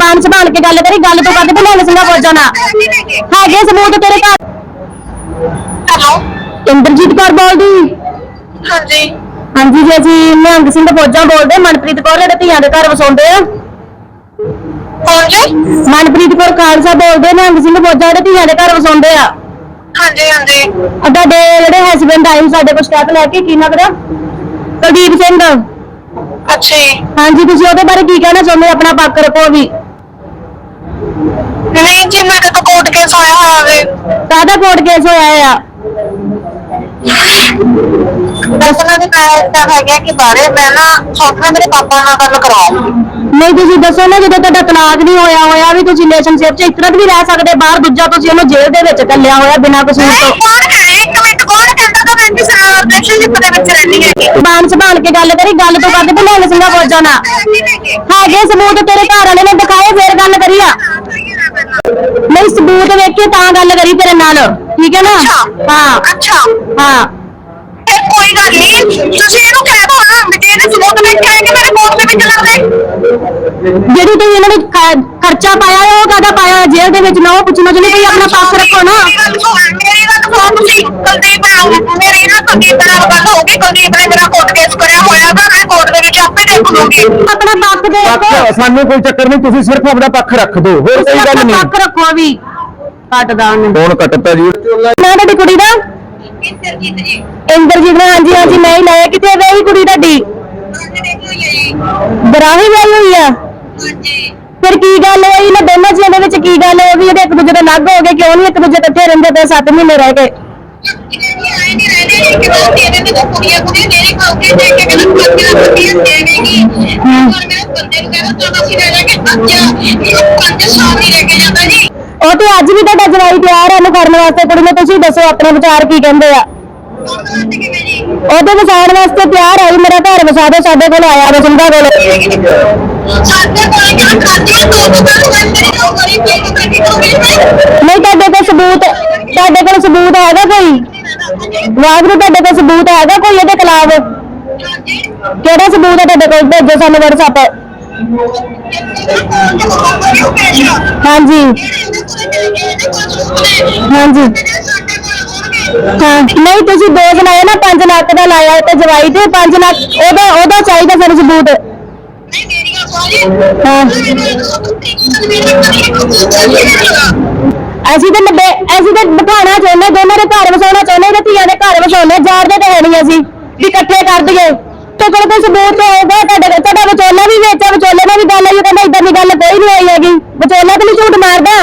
ਬਾਣ ਸੰਭਾਲ ਕੇ ਗੱਲ ਕਰੀ ਗੱਲ ਤੋਂ ਤੇ ਲੈ ਸਿੰਘਾ ਫੌਜਾਂ ਨਾ ਹੈਗੇ ਸਬੂਤ ਤੇਰੇ ਘਰ। ਹੈਲੋ ਇੰਦਰਜੀਤ ਕੌਰ ਬੋਲਦੀ। ਹਾਂਜੀ। ਹਾਂਜੀ ਜੀ ਅਸੀਂ ਨਿਹੰਗ ਸਿੰਘ ਫੌਜਾਂ ਬੋਲਦੇ ਮਨਪ੍ਰੀਤ ਕੌਰ ਦੇ ਧੀਆਂ ਦੇ ਘਰ ਵਸਾਉਂਦੇ ਆ। ਕੌਣ ਜੀ? ਮਨਪ੍ਰੀਤ ਕੌਰ ਖਾਲਸਾ ਬੋਲਦੇ ਨਿਹੰਗ ਸਿੰਘ ਫੌਜਾਂ ਦੇ ਧੀਆਂ ਦੇ ਘਰ ਵਸਾਉਂਦੇ ਆ। ਹਾਂਜੀ ਹਾਂਜੀ। ਆ ਤੁਹਾਡੇ ਜਿਹੜੇ ਹਸਬੰਡ ਆਏ ਸੀ ਸਾਡੇ ਕੋਲ ਸਟੈਪ ਲੈ ਕੇ ਕੀ ਨਗਰ ਕੁਲਦੀਪ ਸਿੰਘ। ਅੱਛਾ ਜੀ। ਹਾਂਜੀ ਤੁਸੀਂ ਉਹਦੇ ਬਾਰੇ ਕੀ ਕਹਿਣਾ ਚਾਹੁੰਦੇ ਹੋ? ਆਪਣਾ ਪੱਖ ਰੱਖੋ ਵੀ? ਨਹੀਂ ਜੀ ਮੇਰੇ ਤੋਂ ਕੋਰਟ ਕੇਸ ਆਇਆ ਹੋਇਆ ਵੇ। ਕਾਹਦਾ ਕੋਰਟ ਕੇਸ ਹੋਇਆ ਆ? ਦੱਸਣਾ ਤੇ ਮੈਂ ਏਦਾਂ ਹੈਗਾ ਕਿ ਬਾਰੇ ਮੈਂ ਨਾ ਸੋਚਣਾ ਮੇਰੇ ਪਾਪਾ ਨਾਲ ਗੱਲ ਕਰਾਓ ਨਹੀਂ ਤੁਸੀਂ ਦੱਸੋ ਨਾ ਜਦੋਂ ਤੁਹਾਡਾ ਤਲਾਕ ਨਹੀਂ ਹੋਇਆ ਹੋਇਆ ਵੀ ਤੁਸੀਂ ਰਿਲੇਸ਼ਨਸ਼ਿਪ 'ਚ ਇਸ ਤਰ੍ਹਾਂ ਵੀ ਰਹਿ ਸਕਦੇ ਬਾਹਰ ਦੂਜਾ ਤੁਸੀਂ ਉਹਨੂੰ ਜੇਲ੍ਹ ਦੇ ਵਿੱਚ ਕੱਲਿਆ ਹੋਇਆ ਬਿਨਾਂ ਕਸੂਰ ਤੋਂ। ਕੌਣ ਕਹਿੰਦਾ ਤਾਂ ਮੈਂ ਇਸ ਰਿਲੇਸ਼ਨਸ਼ਿਪ ਦੇ ਵਿੱਚ ਰਹਿੰਦੀ ਹੈਗੀ। ਬਾਣ ਸੰਭਾਲ ਕੇ ਗੱਲ ਕਰੀ ਗੱਲ ਤੋਂ ਕੱਢ ਤੇ ਲੈ ਸਿੰਘਾ ਫੌਜਾਂ ਨਾ ਹੈਗੇ। ਸਬੂਤ ਤੇਰੇ ਘਰ ਵਾਲੇ ਨੇ ਦਿਖਾਏ ਫੇਰ ਗੱਲ ਕਰੀ ਆ। ਨਹੀਂ ਸਬੂਤ ਵੇਖ ਕੇ ਤਾਂ ਗੱਲ ਕਰੀ ਤੇਰੇ ਨਾਲ। ਠੀਕ ਹੈ ਨਾ? ਹਾਂ। ਅੱਛਾ। ਹਾਂ। ਇਹ ਕੋਈ ਗੱਲ ਨਹੀਂ ਤੁਸੀਂ ਇਹਨੂੰ ਕਹਿ ਦੋ ਨਾ ਵੀ ਜੇ ਇਹਨੇ ਸਬੂਤ ਵੇਖਿਆ ਹੈ ਕਿ ਮੇਰੇ ਕੋਰਟ ਦੇ ਵਿੱਚ ਲੜ ਦੇ ਜਿਹੜੀ ਤੁਸੀਂ ਇਹਨਾਂ ਨੇ ਖ- ਖਰਚਾ ਪਾਇਆ ਹੈ, ਉਹ ਕਾਹਦਾ ਪਾਇਆ? ਹੈ? ਜੇਲ੍ਹ ਦੇ ਵਿੱਚ ਨਾ ਉਹ ਪੁੱਛਣਾ ਚਾਹੁੰਦੇ ਕੋਈ ਆਪਣਾ ਪੱਖ ਰੱਖੋ ਨਾ। ਤੁਸੀਂ ਕੁਲਦੀਪ ਨਾਲ ਮੇਰੀ ਨਾ ਕੁਲਦੀਪ ਨਾਲ ਗੱਲ ਹੋਊਗੀ ਕੁਲਦੀਪ ਨੇ ਮੇਰਾ ਕੋਰਟ ਕੇਸ ਕਰਿਆ ਹੋਇਆ ਵਾ ਮੈਂ ਕੋਰਟ ਦੇ ਵਿੱਚ ਆਪੇ ਦੇਖ ਲੂੰਗੀ ਆਪਣਾ ਪੱਖ ਦੇ ਰੱਖੋ ਪੱਖ ਸਾਨੂੰ ਕੋਈ ਚੱਕਰ ਨਹੀਂ ਤੁਸੀਂ ਸਿਰਫ ਆਪਣਾ ਪੱਖ ਰੱਖ ਦਿਓ ਹੋਰ ਤੁਸੀਂ ਕੋਈ ਗੱਲ ਆਪਣਾ ਨਹੀਂ। ਪੱਖ ਰੱਖੋ ਵੀ ਕੱਟਦਾ ਉਹਨੇ। ਫੋਨ ਕੱਟਤਾ ਜੀ? ਮੈਂ ਤੁਹਾਡੀ ਕੁੜੀ ਦਾ? ਇੰਦਰਜੀਤ ਜੀ। ਇੰਦਰਜੀਤ ਨੇ ਹਾਂਜੀ ਹਾਂਜੀ ਮੈਂ ਹੀ ਲਾਇਆ ਕਿਤੇ ਗਈ ਕੁੜੀ ਤੁਹਾਡੀ? ਅੱਜ ਦੇਖੋ ਜੀ। ਬਰਾਹੀ ਗਈ ਹੋਈ ਆ? ਹਾਂਜੀ। ਫਿਰ ਕੀ ਗੱਲ ਹੋਈ? ਨਾ ਦੋਨਾਂ ਜੀਆਂ ਦੇ ਵਿੱਚ ਕੀ ਗੱਲ ਹੋ ਗਈ ਇਹਦੇ ਇੱਕ ਦੂਜੇ ਤੋਂ ਅਲੱਗ ਹੋ ਗਏ ਕਿਉਂ ਨਹੀਂ ਇੱਕ ਦੂਜੇ ਤੋਂ ਇੱਥੇ ਰਹਿੰਦੇ ਪਏ 7 ਮਹੀਨੇ ਰਹਿ ਗਏ? ਤੇ ਤੇ ਨੂੰ ਤਾਂ ਉਹ ਤੇ ਅੱਜ ਵੀ ਤੁਹਾਡਾ ਜਵਾਈ ਤਿਆਰ ਹੈ ਉਹਨੂੰ ਕਰਨ ਵਾਸਤੇ ਕੁੜੀ ਨੂੰ ਤੁਸੀਂ ਦੱਸੋ ਆਪਣੇ ਵਿਚਾਰ ਕੀ ਕਹਿੰਦੇ ਆ? ਤੇ ਉਹਦੇ ਵਸਾਉਣ ਵਾਸਤੇ ਤਿਆਰ ਵੀ ਮੇਰਾ ਘਰ ਵਸਾ ਦਿਓ ਸਾਡੇ ਕੋਲ ਆਇਆ ਰਸਮਦਾ ਕੋਲ ਦੋ ਦੋ ਨਹੀਂ ਤੁਹਾਡੇ ਕੋਲ ਸਬੂਤ ਤੁਹਾਡੇ ਕੋਲ ਸਬੂਤ ਹੈਗਾ ਕੋਈ? ਵਾਗਰੂ ਤੁਹਾਡੇ ਕੋਲ ਸਬੂਤ ਹੈਗਾ ਕੋਈ ਇਹਦੇ ਖਿਲਾਫ? ਕਿਹੜਾ ਸਬੂਤ ਹੈ ਤੁਹਾਡੇ ਕੋਲ? ਭੇਜੋ ਸਾਨੂੰ WhatsApp ਹਾਂਜੀ। ਹਾਂਜੀ। ਹਾਂ ਨਹੀਂ ਤੁਸੀਂ ਦੋਸ਼ ਲਾਇਆ ਨਾ 5 ਲੱਖ ਦਾ ਲਾਇਆ ਤੇ ਜਵਾਈ ਤੇ 5 ਲੱਖ ਉਹਦਾ ਉਹਦਾ ਚਾਹੀਦਾ ਸਾਨੂੰ ਸਬੂਤ। ਅਸੀਂ ਤਾਂ ਨੱਬੇ ਅਸੀਂ ਤਾਂ ਬਿਠਾਉਣਾ ਚਾਹੁੰਦੇ ਦੋਨਾਂ ਦੇ ਘਰ ਵਸਾਉਣਾ ਚਾਹੁੰਦੇ ਤੇ ਧੀਆਂ ਦੇ ਘਰ ਵਸਾਉਣੇ ਜਾਣਦੇ ਤਾਂ ਹੈ ਨਹੀਂ ਅਸੀਂ ਵੀ ਇਕੱਠੇ ਕਰ ਦਈਏ। ਤੇ ਕੋਲ ਕੋਈ ਸਬੂਤ ਹੋਊਗਾ ਤੁਹਾਡੇ ਤੁਹਾਡਾ ਵਿਚੋਲਾ ਵੀ ਵਿੱਚ ਆ, ਵਿਚੋਲੇ ਨਾਲ ਵੀ ਗੱਲ ਆਈ ਉਹ ਕਹਿੰਦਾ ਇਦਾਂ ਦੀ ਗੱਲ ਕੋਈ ਨਹੀਂ ਹੋਈ ਹੈਗੀ। ਵਿਚੋਲਾ ਤਾਂ ਨਹੀਂ ਝੂਠ ਮਾਰਦਾ?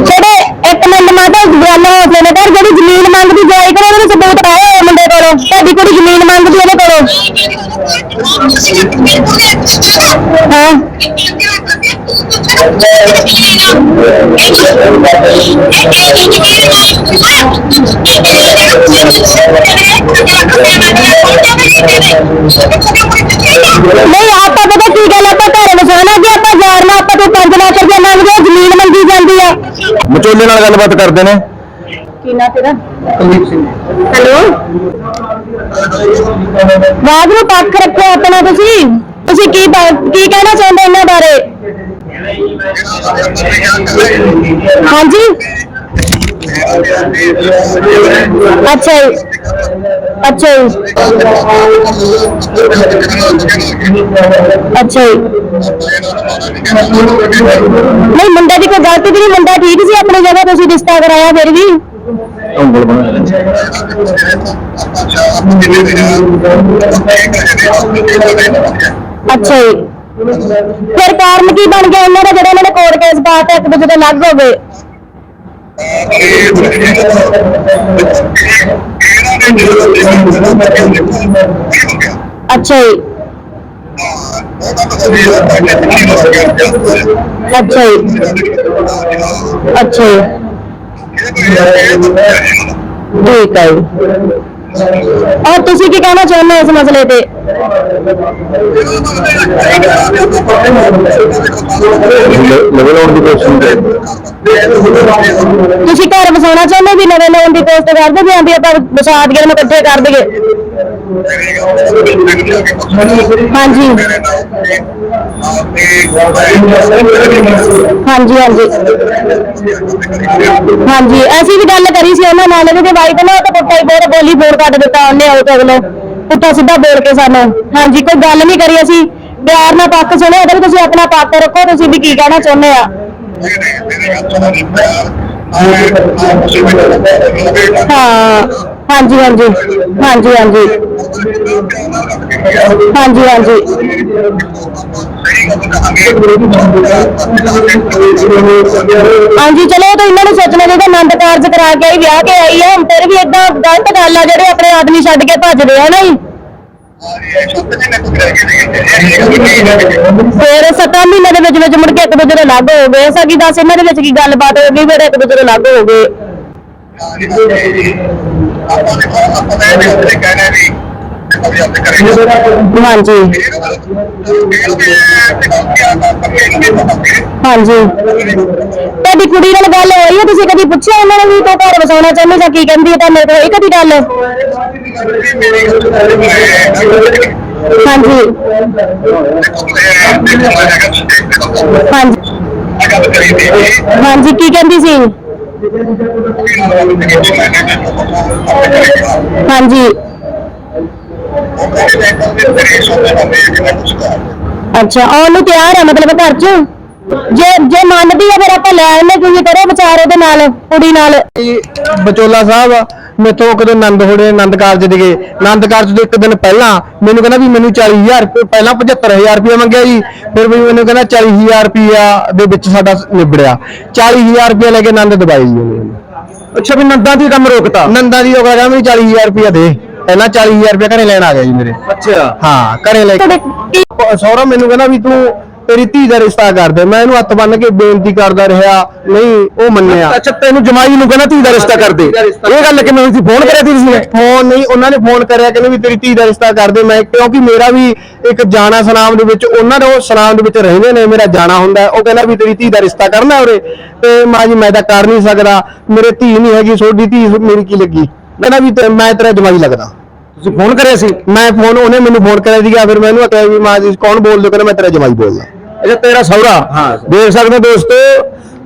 ਜਿਹੜੇ ਇੱਕ ਮਿੰਟ ਮਾਤਾ ਗੱਲ ਹੌਸਲੇ ਨਾਲ ਕਰ ਜਿਹੜੀ ਜ਼ਮੀਨ ਮੰਗਦੀ ਜਾਈ ਕਰੋ ਉਹਨੂੰ ਸਬੂਤ ਪਾਇਆ ਹੋਇਆ ਮੁੰਡੇ ਕੋਲੋਂ। ਤੁਹਾਡੀ ਕੁੜੀ ਜ਼ਮੀਨ ਮੰਗਦੀ ਉਹਦੇ ਕੋਲੋਂ। ਹਾਂ? ਨਹੀਂ ਆਪਾਂ ਪਤਾ ਕੀ ਗੱਲ ਆਪਾਂ ਘਰ ਵਸਾਉਣਾ ਕਿ ਆਪਾਂ ਜਾਰਨਾ ਆਪਾਂ ਤੋਂ 5 ਲੱਖ ਰੁਪਏ ਮੰਗਦੇ ਆ ਜ਼ਮੀਨ ਮੰਗੀ ਜਾਂਦੀ ਆ। ਵਿਚੋਲੇ ਨਾਲ ਗੱਲਬਾਤ ਕਰਦੇ ਨੇ। ਕੀ ਨਾ ਤੇਰਾ? ਕੁਲਦੀਪ ਸਿੰਘ। ਹੈਲੋ? ਨੂੰ ਪੱਖ ਰੱਖੋ ਆਪਣਾ ਤੁਸੀਂ। ਤੁਸੀਂ ਕੀ ਬ- ਕੀ ਕਹਿਣਾ ਚਾਹੁੰਦੇ ਇਹਨਾਂ ਬਾਰੇ ਹਾਂਜੀ ਅੱਛਾ ਜੀ ਅੱਛਾ ਜੀ ਅੱਛਾ ਜੀ ਨਹੀਂ ਮੁੰਡੇ ਦੀ ਕੋਈ ਗਲਤੀ ਵੀ ਨਹੀਂ ਮੁੰਡਾ ਠੀਕ ਸੀ ਆਪਣੀ ਜਗ੍ਹਾ ਤੁਸੀਂ ਰਿਸ਼ਤਾ ਕਰਾਇਆ ਫਿਰ ਵੀ ਉਂਗਲ ਬਣਾ ਅੱਛਾ ਜੀ। ਫਿਰ ਕਾਰਨ ਕੀ ਬਣ ਗਿਆ? ਇਹਨਾਂ ਦਾ ਜਿਹੜਾ ਇਹਨਾਂ ਨੇ ਕੋਰਟ ਕੇਸ ਪਾਤਾ ਇੱਕ ਦੂਜੇ ਤੋਂ ਅਲੱਗ ਹੋ ਗਏ। ਅੱਛਾ ਜੀ। ਅੱਛਾ ਜੀ। ਅੱਛਾ ਜੀ। ਠੀਕ ਹੈ ਜੀ। ਔਰ ਤੁਸੀਂ ਕੀ ਕਹਿਣਾ ਚਾਹੁੰਦੇ ਹੋ ਇਸ ਮਸਲੇ ਤੇ? ਦੀ ਕੋਸ਼ਿਸ਼ ਕਰਦੇ। ਤੁਸੀਂ ਘਰ ਵਸਾਉਣਾ ਚਾਹੁੰਦੇ ਵੀ ਨਵੇਂ ਲੋਨ ਦੀ ਕੋਸ਼ਟ ਕਰਦੇ ਵੀ ਆਂ ਵੀ ਆਪਾਂ ਵਸਾ ਦਈਏ ਇਹਨੂੰ ਇਕੱਠੇ ਕਰ ਦਈਏ? ਹਾਂਜੀ। ਹਾਂਜੀ ਹਾਂਜੀ। ਹਾਂਜੀ, ਅਸੀਂ ਵੀ ਗੱਲ ਕਰੀ ਸੀ ਉਹਨਾਂ ਨਾਲ ਇਹਦੇ ਵਾਈਫ ਨਾਲ ਤਾਂ ਪੁੱਟਾ ਹੀ ਬੋਲ ਬੋਲੀ ਬੋਲ ਕੱਢ ਦਿੱਤਾ ਉਹਨੇ ਉਹ ਤੇ ਅਗਲੇ ਪੁੱਠਾ ਸਿੱਧਾ ਬੋਲ ਕੇ ਸਾਨੂੰ। ਹਾਂਜੀ, ਕੋਈ ਗੱਲ ਨਹੀਂ ਕਰੀ ਅਸੀਂ। ਪਿਆਰ ਨਾਲ ਪੱਖ ਸੁਣਿਆ ਉਹਦਾ ਵੀ ਤੁਸੀਂ ਆਪਣਾ ਪੱਖ ਰੱਖੋ, ਤੁਸੀਂ ਵੀ ਕੀ ਕਹਿਣਾ ਚਾਹੁੰਦੇ ਆ? ਹਾਂ, ਹਾਂਜੀ ਹਾਂਜੀ। ਹਾਂਜੀ ਹਾਂਜੀ। ਹਾਂਜੀ ਹਾਂਜੀ ਹਾਂਜੀ ਚਲੋ ਉਹ ਤਾਂ ਇਹਨਾਂ ਨੂੰ ਸੋਚਣਾ ਚਾਹੀਦਾ ਆਨੰਦ ਕਾਰਜ ਕਰਾ ਕੇ ਆਈ ਵਿਆਹ ਕੇ ਆਈ ਆ ਹੁਣ ਫਿਰ ਵੀ ਇਦਾਂ ਗਲਤ ਗੱਲ ਆ, ਜਿਹੜੇ ਆਪਣੇ ਆਦਮੀ ਛੱਡ ਕੇ ਭੱਜਦੇ ਆ ਨਾ ਜੀ ਫਿਰ ਸੱਤਾਂ ਮਹੀਨੇ ਦੇ ਵਿੱਚ ਵਿੱਚ ਮੁੜ ਕੇ ਇੱਕ ਦੂਜੇ ਤੋਂ ਅਲੱਗ ਹੋ ਗਏ। ਸਗੀ ਦੱਸ, ਇਹਨਾਂ ਦੇ ਵਿੱਚ ਕੀ ਗੱਲਬਾਤ ਹੋ ਗਈ, ਫਿਰ ਇੱਕ ਦੂਜੇ ਤੋਂ ਅਲੱਗ ਹੋ ਗਏ। ਹਾਂਜੀ। ਹਾਂਜੀ। ਤੁਹਾਡੀ ਕੁੜੀ ਨਾਲ ਗੱਲ ਹੋਈ ਹੈ, ਤੁਸੀਂ ਕਦੀ ਪੁੱਛਿਆ ਉਹਨਾਂ ਨੂੰ ਵੀ ਤੂੰ ਘਰ ਵਸਾਉਣਾ ਚਾਹੁੰਦੀ ਜਾਂ ਕੀ ਕਹਿੰਦੀ ਹੈ ਤਾਂ ਮੇਰੇ ਕੋਲ ਹੋਈ ਕਦੀ ਗੱਲ? ਹਾਂਜੀ ਹਾਂਜੀ। ਹਾਂਜੀ, ਕੀ ਕਹਿੰਦੀ ਸੀ? ਹਾਂਜੀ। ਅੱਛਾ ਆਉਣ ਨੂੰ ਤਿਆਰ ਹੈ ਮਤਲਬ ਘਰ 'ਚ? ਜੇ ਜੇ ਮੰਨਦੀ ਹੈ ਫਿਰ ਆਪਾਂ ਲੈ ਆਉਂਦੇ ਤੁਸੀਂ ਕਰੋ ਵਿਚਾਰ ਉਹਦੇ ਨਾਲ ਕੁੜੀ ਨਾਲ। ਬਚੋਲਾ ਸਾਹਿਬ ਮੇਥੋਂ ਕਦੋਂ ਆਨੰਦ ਹੋਣੇ ਆਨੰਦ ਕਾਰਜ ਦੇ ਗਏ। ਆਨੰਦ ਕਾਰਜ ਤੋਂ ਇੱਕ ਦਿਨ ਪਹਿਲਾਂ ਮੈਨੂੰ ਕਹਿੰਦਾ ਵੀ ਮੈਨੂੰ 40000 ਰੁਪਏ ਪਹਿਲਾਂ 75000 ਰੁਪਏ ਮੰਗਿਆ ਜੀ। ਫਿਰ ਵੀ ਮੈਨੂੰ ਕਹਿੰਦਾ 40000 ਰੁਪਿਆ ਦੇ ਵਿੱਚ ਸਾਡਾ ਨਿਬੜਿਆ। 40000 ਰੁਪਏ ਲੈ ਕੇ ਆਨੰਦ ਦਵਾਈ ਜੀ ਉਹਨੇ। ਅੱਛਾ ਵੀ ਨੰਦਾਂ ਦੀ ਕੰਮ ਰੋਕਤਾ? ਨੰਦਾਂ ਦੀ ਉਹ ਕਹਿੰਦਾ ਮੈਨੂੰ 40000 ਰੁਪਏ ਦੇ। ਪਹਿਲਾਂ 40000 ਰੁਪਏ ਘਰੇ ਲੈਣ ਆ ਗਿਆ ਜੀ ਮੇਰੇ। ਅੱਛਾ। ਹਾਂ ਘਰੇ ਲੈ ਕੀ। ਸਹੁਰਾ ਮੈਨੂੰ ਕਹਿੰਦਾ ਵੀ ਤੂੰ ਤੇਰੀ ਧੀ ਦਾ ਰਿਸ਼ਤਾ ਕਰ ਦੇ। ਮੈਂ ਇਹਨੂੰ ਹੱਥ ਬੰਨ ਕੇ ਬੇਨਤੀ ਕਰਦਾ ਰਿਹਾ। ਨਹੀਂ ਉਹ ਮੰਨਿਆ। ਅੱਛਾ ਤੈਨੂੰ ਜਮਾਈ ਨੂੰ ਕਹਿੰਦਾ ਧੀ ਦਾ ਰਿਸ਼ਤਾ ਕਰ ਦੇ। ਇਹ ਗੱਲ ਕਿਵੇਂ ਹੋਈ ਸੀ? ਫੋਨ ਕਰਿਆ ਸੀ ਤੁਸੀਂ? ਫੋਨ ਨਹੀਂ ਉਹਨਾਂ ਨੇ ਫੋਨ ਕਰਿਆ ਕਹਿੰਦੇ ਵੀ ਤੇਰੀ ਧੀ ਦਾ ਰਿਸ਼ਤਾ ਕਰ ਦੇ। ਮੈਂ ਕਿਉਂਕਿ ਮੇਰਾ ਵੀ ਇੱਕ ਜਾਣਾ ਸਨਾਮ ਦੇ ਵਿੱਚ ਉਹਨਾਂ ਦੇ ਉਹ ਸਨਾਮ ਦੇ ਵਿੱਚ ਰਹਿੰਦੇ ਨੇ। ਮੇਰਾ ਜਾਣਾ ਹੁੰਦਾ। ਉਹ ਕਹਿੰਦਾ ਵੀ ਤੇਰੀ ਧੀ ਦਾ ਰਿਸ਼ਤਾ ਕਰਨਾ ਉਰੇ। ਤੇ ਮਾਂ ਜੀ ਮੈਂ ਤਾਂ ਕਰ ਨਹੀਂ ਸਕਦਾ। ਮੇਰੇ ਧੀ ਨਹੀਂ ਹੈਗੀ। ਛੋਟੀ ਧੀ ਮੇਰੀ ਕੀ ਲੱਗੀ? ਕਹਿੰਦਾ ਵੀ ਤੇ- ਮੈਂ ਤੇਰਾ ਜਮਾਈ ਲੱਗਦਾ। ਤੁਸੀਂ ਫੋਨ ਕਰਿਆ ਸੀ? ਮੈਂ ਫੋਨ ਉਹਨੇ ਮੈਨੂੰ ਫੋਨ ਕਰਿਆ ਸੀਗਾ ਫਿਰ ਮੈਨੂੰ ਕਿਹਾ ਵੀ ਮਾਂ ਜੀ ਕੌਣ ਬੋਲਦੇ ਹੋ? ਕਹਿੰਦਾ ਮੈਂ ਤੇਰਾ ਜਮਾਈ ਬੋਲਦਾ। ਅੱਛਾ ਤੇਰਾ ਸਹੁਰਾ? ਹਾਂ ਦੇਖ ਸਕਦੇ ਹੋ ਦੋਸਤੋ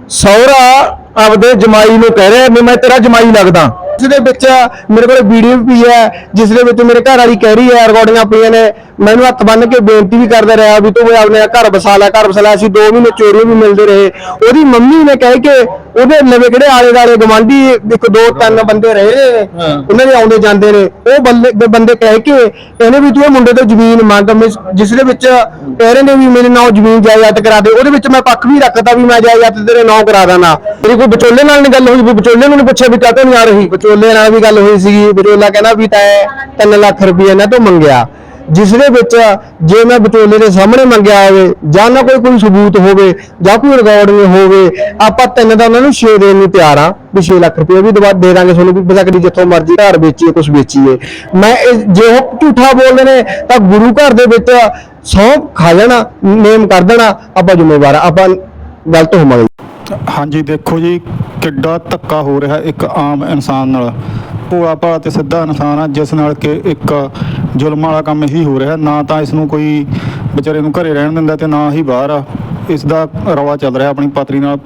ਸਹੁਰਾ ਆਪਦੇ ਜਮਾਈ ਨੂੰ ਕਹਿ ਰਿਹਾ ਵੀ ਮੈਂ ਤੇਰਾ ਜਮਾਈ ਲੱਗਦਾ। ਇਸ ਦੇ ਵਿੱਚ ਮੇਰੇ ਕੋਲ ਵੀਡੀਓ ਵੀ ਹੈ ਜਿਸ ਦੇ ਵਿੱਚ ਮੇਰੇ ਘਰ ਵਾਲੀ ਕਹਿ ਰਹੀ ਹੈ ਰਿਕਾਰਡਿੰਗਾਂ ਪਈਆਂ ਨੇ। ਮੈਨੂੰ ਹੱਥ ਬੰਨ ਕੇ ਬੇਨਤੀ ਵੀ ਕਰਦਾ ਰਿਹਾ ਵੀ ਤੂੰ ਆਪਣੇ ਘਰ ਵਸਾ ਲੈ ਘਰ ਵਸਾ ਲੈ। ਅਸੀਂ 2 ਮਹੀਨੇ ਚੋਰੀ ਵੀ ਮਿਲਦੇ ਰਹੇ। ਉਹਦੀ ਮੰਮੀ ਨੇ ਕਹਿ ਕੇ ਉਹਦੇ ਨਵੇਂ ਕਿਹੜੇ ਆਲੇ ਦਾਲੇ ਗਵਾਂਢੀ ਇੱਕ ਦੋ ਤਿੰਨ ਬੰਦੇ ਰਹੇ ਨੇ। ਉਹਨਾਂ ਦੇ ਆਉਂਦੇ ਜਾਂਦੇ ਨੇ। ਉਹ ਬੰਦੇ ਬੰਦੇ ਕਹਿ ਕੇ ਕਹਿੰਦੇ ਵੀ ਤੂੰ ਇਹ ਮੁੰਡੇ ਤੋਂ ਜ਼ਮੀਨ ਮੰਗ। ਜਿਸ ਦੇ ਵਿੱਚ ਕਹਿ ਨੇ ਵੀ ਮੇਰੇ ਨਾਂ ਜ਼ਮੀਨ ਜਾਇਦਾਦ ਕਰਾ ਦੇ। ਉਹਦੇ ਵਿੱਚ ਮੈਂ ਪੱਖ ਵੀ ਰੱਖਦਾ ਵੀ ਮੈਂ ਜਾਇਦਾਦ ਤੇਰੇ ਨਾਂ ਕਰਾ ਦਾਂ ਮੇਰੀ ਕੋਈ ਵਿਚੋਲੇ ਨਾਲ ਨਹੀਂ ਗੱਲ ਹੋਈ। ਵੀ ਵਿਚੋਲੇ ਨੂੰ ਨਹੀਂ ਪੁੱਛਿਆ ਵੀ ਕਾਹਤੋਂ ਨਹੀਂ ਆ ਰਹੀ। ਵਿਚੋਲੇ ਨਾਲ ਵੀ ਗੱਲ ਹੋਈ ਸੀਗੀ, ਵਿਚੋਲਾ ਕਹਿੰਦਾ ਵੀ ਤੈਂ 3 ਲੱਖ ਰੁਪਏ ਇਹਨਾਂ ਤੋਂ ਮੰਗਿਆ। ਜਿਸ ਦੇ ਵਿੱਚ ਜੇ ਮੈਂ ਵਿਚੋਲੇ ਦੇ ਸਾਹਮਣੇ ਮੰਗਿਆ ਹੋਵੇ, ਜਾਂ ਨਾ ਕੋਈ ਕੋਈ ਸਬੂਤ ਹੋਵੇ, ਜਾਂ ਕੋਈ ਰਿਕਾਰਡਿੰਗ ਹੋਵੇ, ਆਪਾਂ ਤਿੰਨ ਦਾ ਉਹਨਾਂ ਨੂੰ 6 ਦੇਣ ਨੂੰ ਤਿਆਰ ਆ ਵੀ 6 ਲੱਖ ਰੁਪਏ ਵੀ ਦਵਾ ਦੇ ਦਾਂਗੇ ਤੁਹਾਨੂੰ, ਵੀ ਬਸਕੜੀ ਜਿੱਥੋਂ ਮਰਜ਼ੀ ਘਰ ਵੇਚੀਏ ਕੁਝ ਵੇਚੀਏ। ਮੈਂ ਇਹ- ਜੇ ਉਹ ਝੂਠਾ ਬੋਲਦੇ ਨੇ, ਤਾਂ ਗੁਰੂ ਘਰ ਦੇ ਵਿੱਚ ਸੌਂ ਖਾ ਜਾਣਾ ਨੇਮ ਕਰ ਦੇਣਾ, ਆਪਾਂ ਜ਼ਿੰਮੇਵਾਰ ਆਪਾਂ ਗਲਤ ਹੋਵਾਂਗੇ। ਹਾਂਜੀ, ਦੇਖੋ ਜੀ, ਕਿੱਡਾ ਧੱਕਾ ਹੋ ਰਿਹਾ ਇੱਕ ਆਮ ਇਨਸਾਨ ਨਾਲ। ਭੋਲਾ ਭਾਲਾ ਤੇ ਸਿੱਧਾ ਇਨਸਾਨ ਆ, ਜਿਸ ਨਾਲ ਕਿ ਇੱਕ ਜ਼ੁਲਮ ਵਾਲਾ ਕੰਮ ਹੀ ਹੋ ਰਿਹਾ। ਨਾ ਤਾਂ ਇਸ ਨੂੰ ਕੋਈ ਵਿਚਾਰੇ ਨੂੰ ਘਰੇ ਰਹਿਣ ਦਿੰਦਾ ਤੇ ਨਾ ਹੀ ਬਾਹਰ ਆ। ਇਸ ਦਾ ਰੌਲਾ ਚੱਲ ਰਿਹਾ ਆਪਣੀ ਪਤਨੀ ਨਾਲ।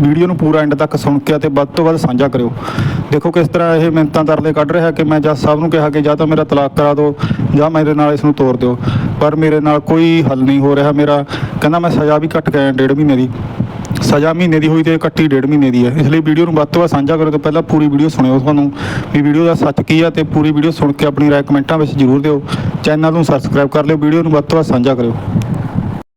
ਵੀਡੀਓ ਨੂੰ ਪੂਰਾ ਐਂਡ ਤੱਕ ਸੁਣ ਕੇ ਤੇ ਵੱਧ ਤੋਂ ਵੱਧ ਸਾਂਝਾ ਕਰਿਓ। ਦੇਖੋ ਕਿਸ ਤਰ੍ਹਾਂ ਇਹ ਮਿੰਤਾਂ ਤਰਲੇ ਕੱਢ ਰਿਹਾ ਕਿ ਮੈਂ ਜੱਜ ਸਾਹਿਬ ਨੂੰ ਕਿਹਾ ਕਿ ਜਾਂ ਤਾਂ ਮੇਰਾ ਤਲਾਕ ਕਰਾ ਦਿਓ, ਜਾਂ ਮੇਰੇ ਨਾਲ ਇਸ ਨੂੰ ਤੋਰ ਦਿਓ। ਪਰ ਮੇਰੇ ਨਾਲ ਕੋਈ ਹੱਲ ਨਹੀਂ ਹੋ ਰਿਹਾ। ਮੇਰਾ, ਕਹਿੰਦਾ ਮੈਂ ਸਜ਼ਾ ਵੀ ਕੱਟ ਕੇ ਆਇਆ, ਡੇਢ ਮਹੀਨੇ ਦੀ। ਸਜ਼ਾ ਮਹੀਨੇ ਦੀ ਹੋਈ ਤੇ ਇਕੱਠੀ ਡੇਢ ਮਹੀਨੇ ਦੀ ਹੈ। ਇਸ ਲਈ ਵੀਡੀਓ ਨੂੰ ਵੱਧ ਤੋਂ ਵੱਧ ਸਾਂਝਾ ਕਰੋ ਤੇ ਪਹਿਲਾਂ ਪੂਰੀ ਵੀਡੀਓ ਸੁਣਿਓ ਤੁਹਾਨੂੰ ਵੀ ਵੀਡੀਓ ਦਾ ਸੱਚ ਕੀ ਆ ਤੇ ਪੂਰੀ ਵੀਡੀਓ ਸੁਣ ਕੇ ਆਪਣੀ ਰਾਏ ਕਮੈਂਟਾਂ ਵਿੱਚ ਜ਼ਰੂਰ ਦਿਓ। ਚੈਨਲ ਨੂੰ ਸਬਸਕ੍ਰਾਈਬ ਕਰ ਲਿਓ ਵੀਡੀਓ ਨੂੰ ਵੱਧ ਤੋਂ ਵੱਧ ਸਾਂਝਾ ਕਰਿਓ।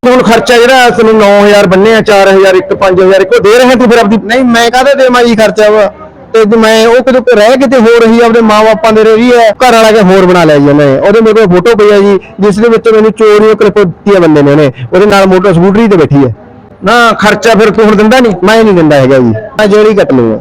ਹੁਣ ਖਰਚਾ ਜਿਹੜਾ ਤੈਨੂੰ 9000 ਬੰਨੇ ਆ 4000 ਇੱਕ 5000 ਇੱਕੋ ਦੇ ਰਹੇ ਤੂੰ ਫਿਰ ਆਪਦੀ? ਨਹੀਂ ਮੈਂ ਕਾਹਦੇ ਦੇਵਾਂ ਜੀ ਖਰਚਾ ਵਾ? ਤੇ ਜੇ ਮੈਂ ਉਹ ਕਿਤੇ ਕੋਈ ਰਹਿ ਕਿਤੇ ਹੋ ਰਹੀ ਆ ਆਪਣੇ ਮਾਪਿਆਂ ਦੇ ਰਹੀ ਹੈ ਘਰ ਵਾਲਾ ਕੇ ਹੋਰ ਬਣਾ ਲਿਆ ਜੀ ਉਹਨੇ। ਉਹਦੇ ਮੇਰੇ ਕੋਲ ਫੋਟੋ ਪਈ ਆ ਜੀ ਜਿਸ ਦੇ ਵਿੱਚ ਮੈਨੂੰ ਚੋਰੀ ਕਲਿੱਪ ਦਿੱਤੀ ਆ ਬੰਦੇ ਨੇ ਉਹਨੇ। ਉਹਦੇ ਨਾਲ ਮੋਟਰ ਸਕੂਟਰੀ ਤੇ ਬੈਠੀ ਹੈ ਨਾ ਖਰਚਾ ਫਿਰ ਤੂੰ ਹੁਣ ਦਿੰਦਾ ਨਹੀਂ? ਮੈਂ ਨਹੀਂ ਦਿੰਦਾ ਹੈਗਾ ਜੀ। ਮੈਂ ਜਿਹੜੀ ਕੱਟ ਲੂੰਗਾ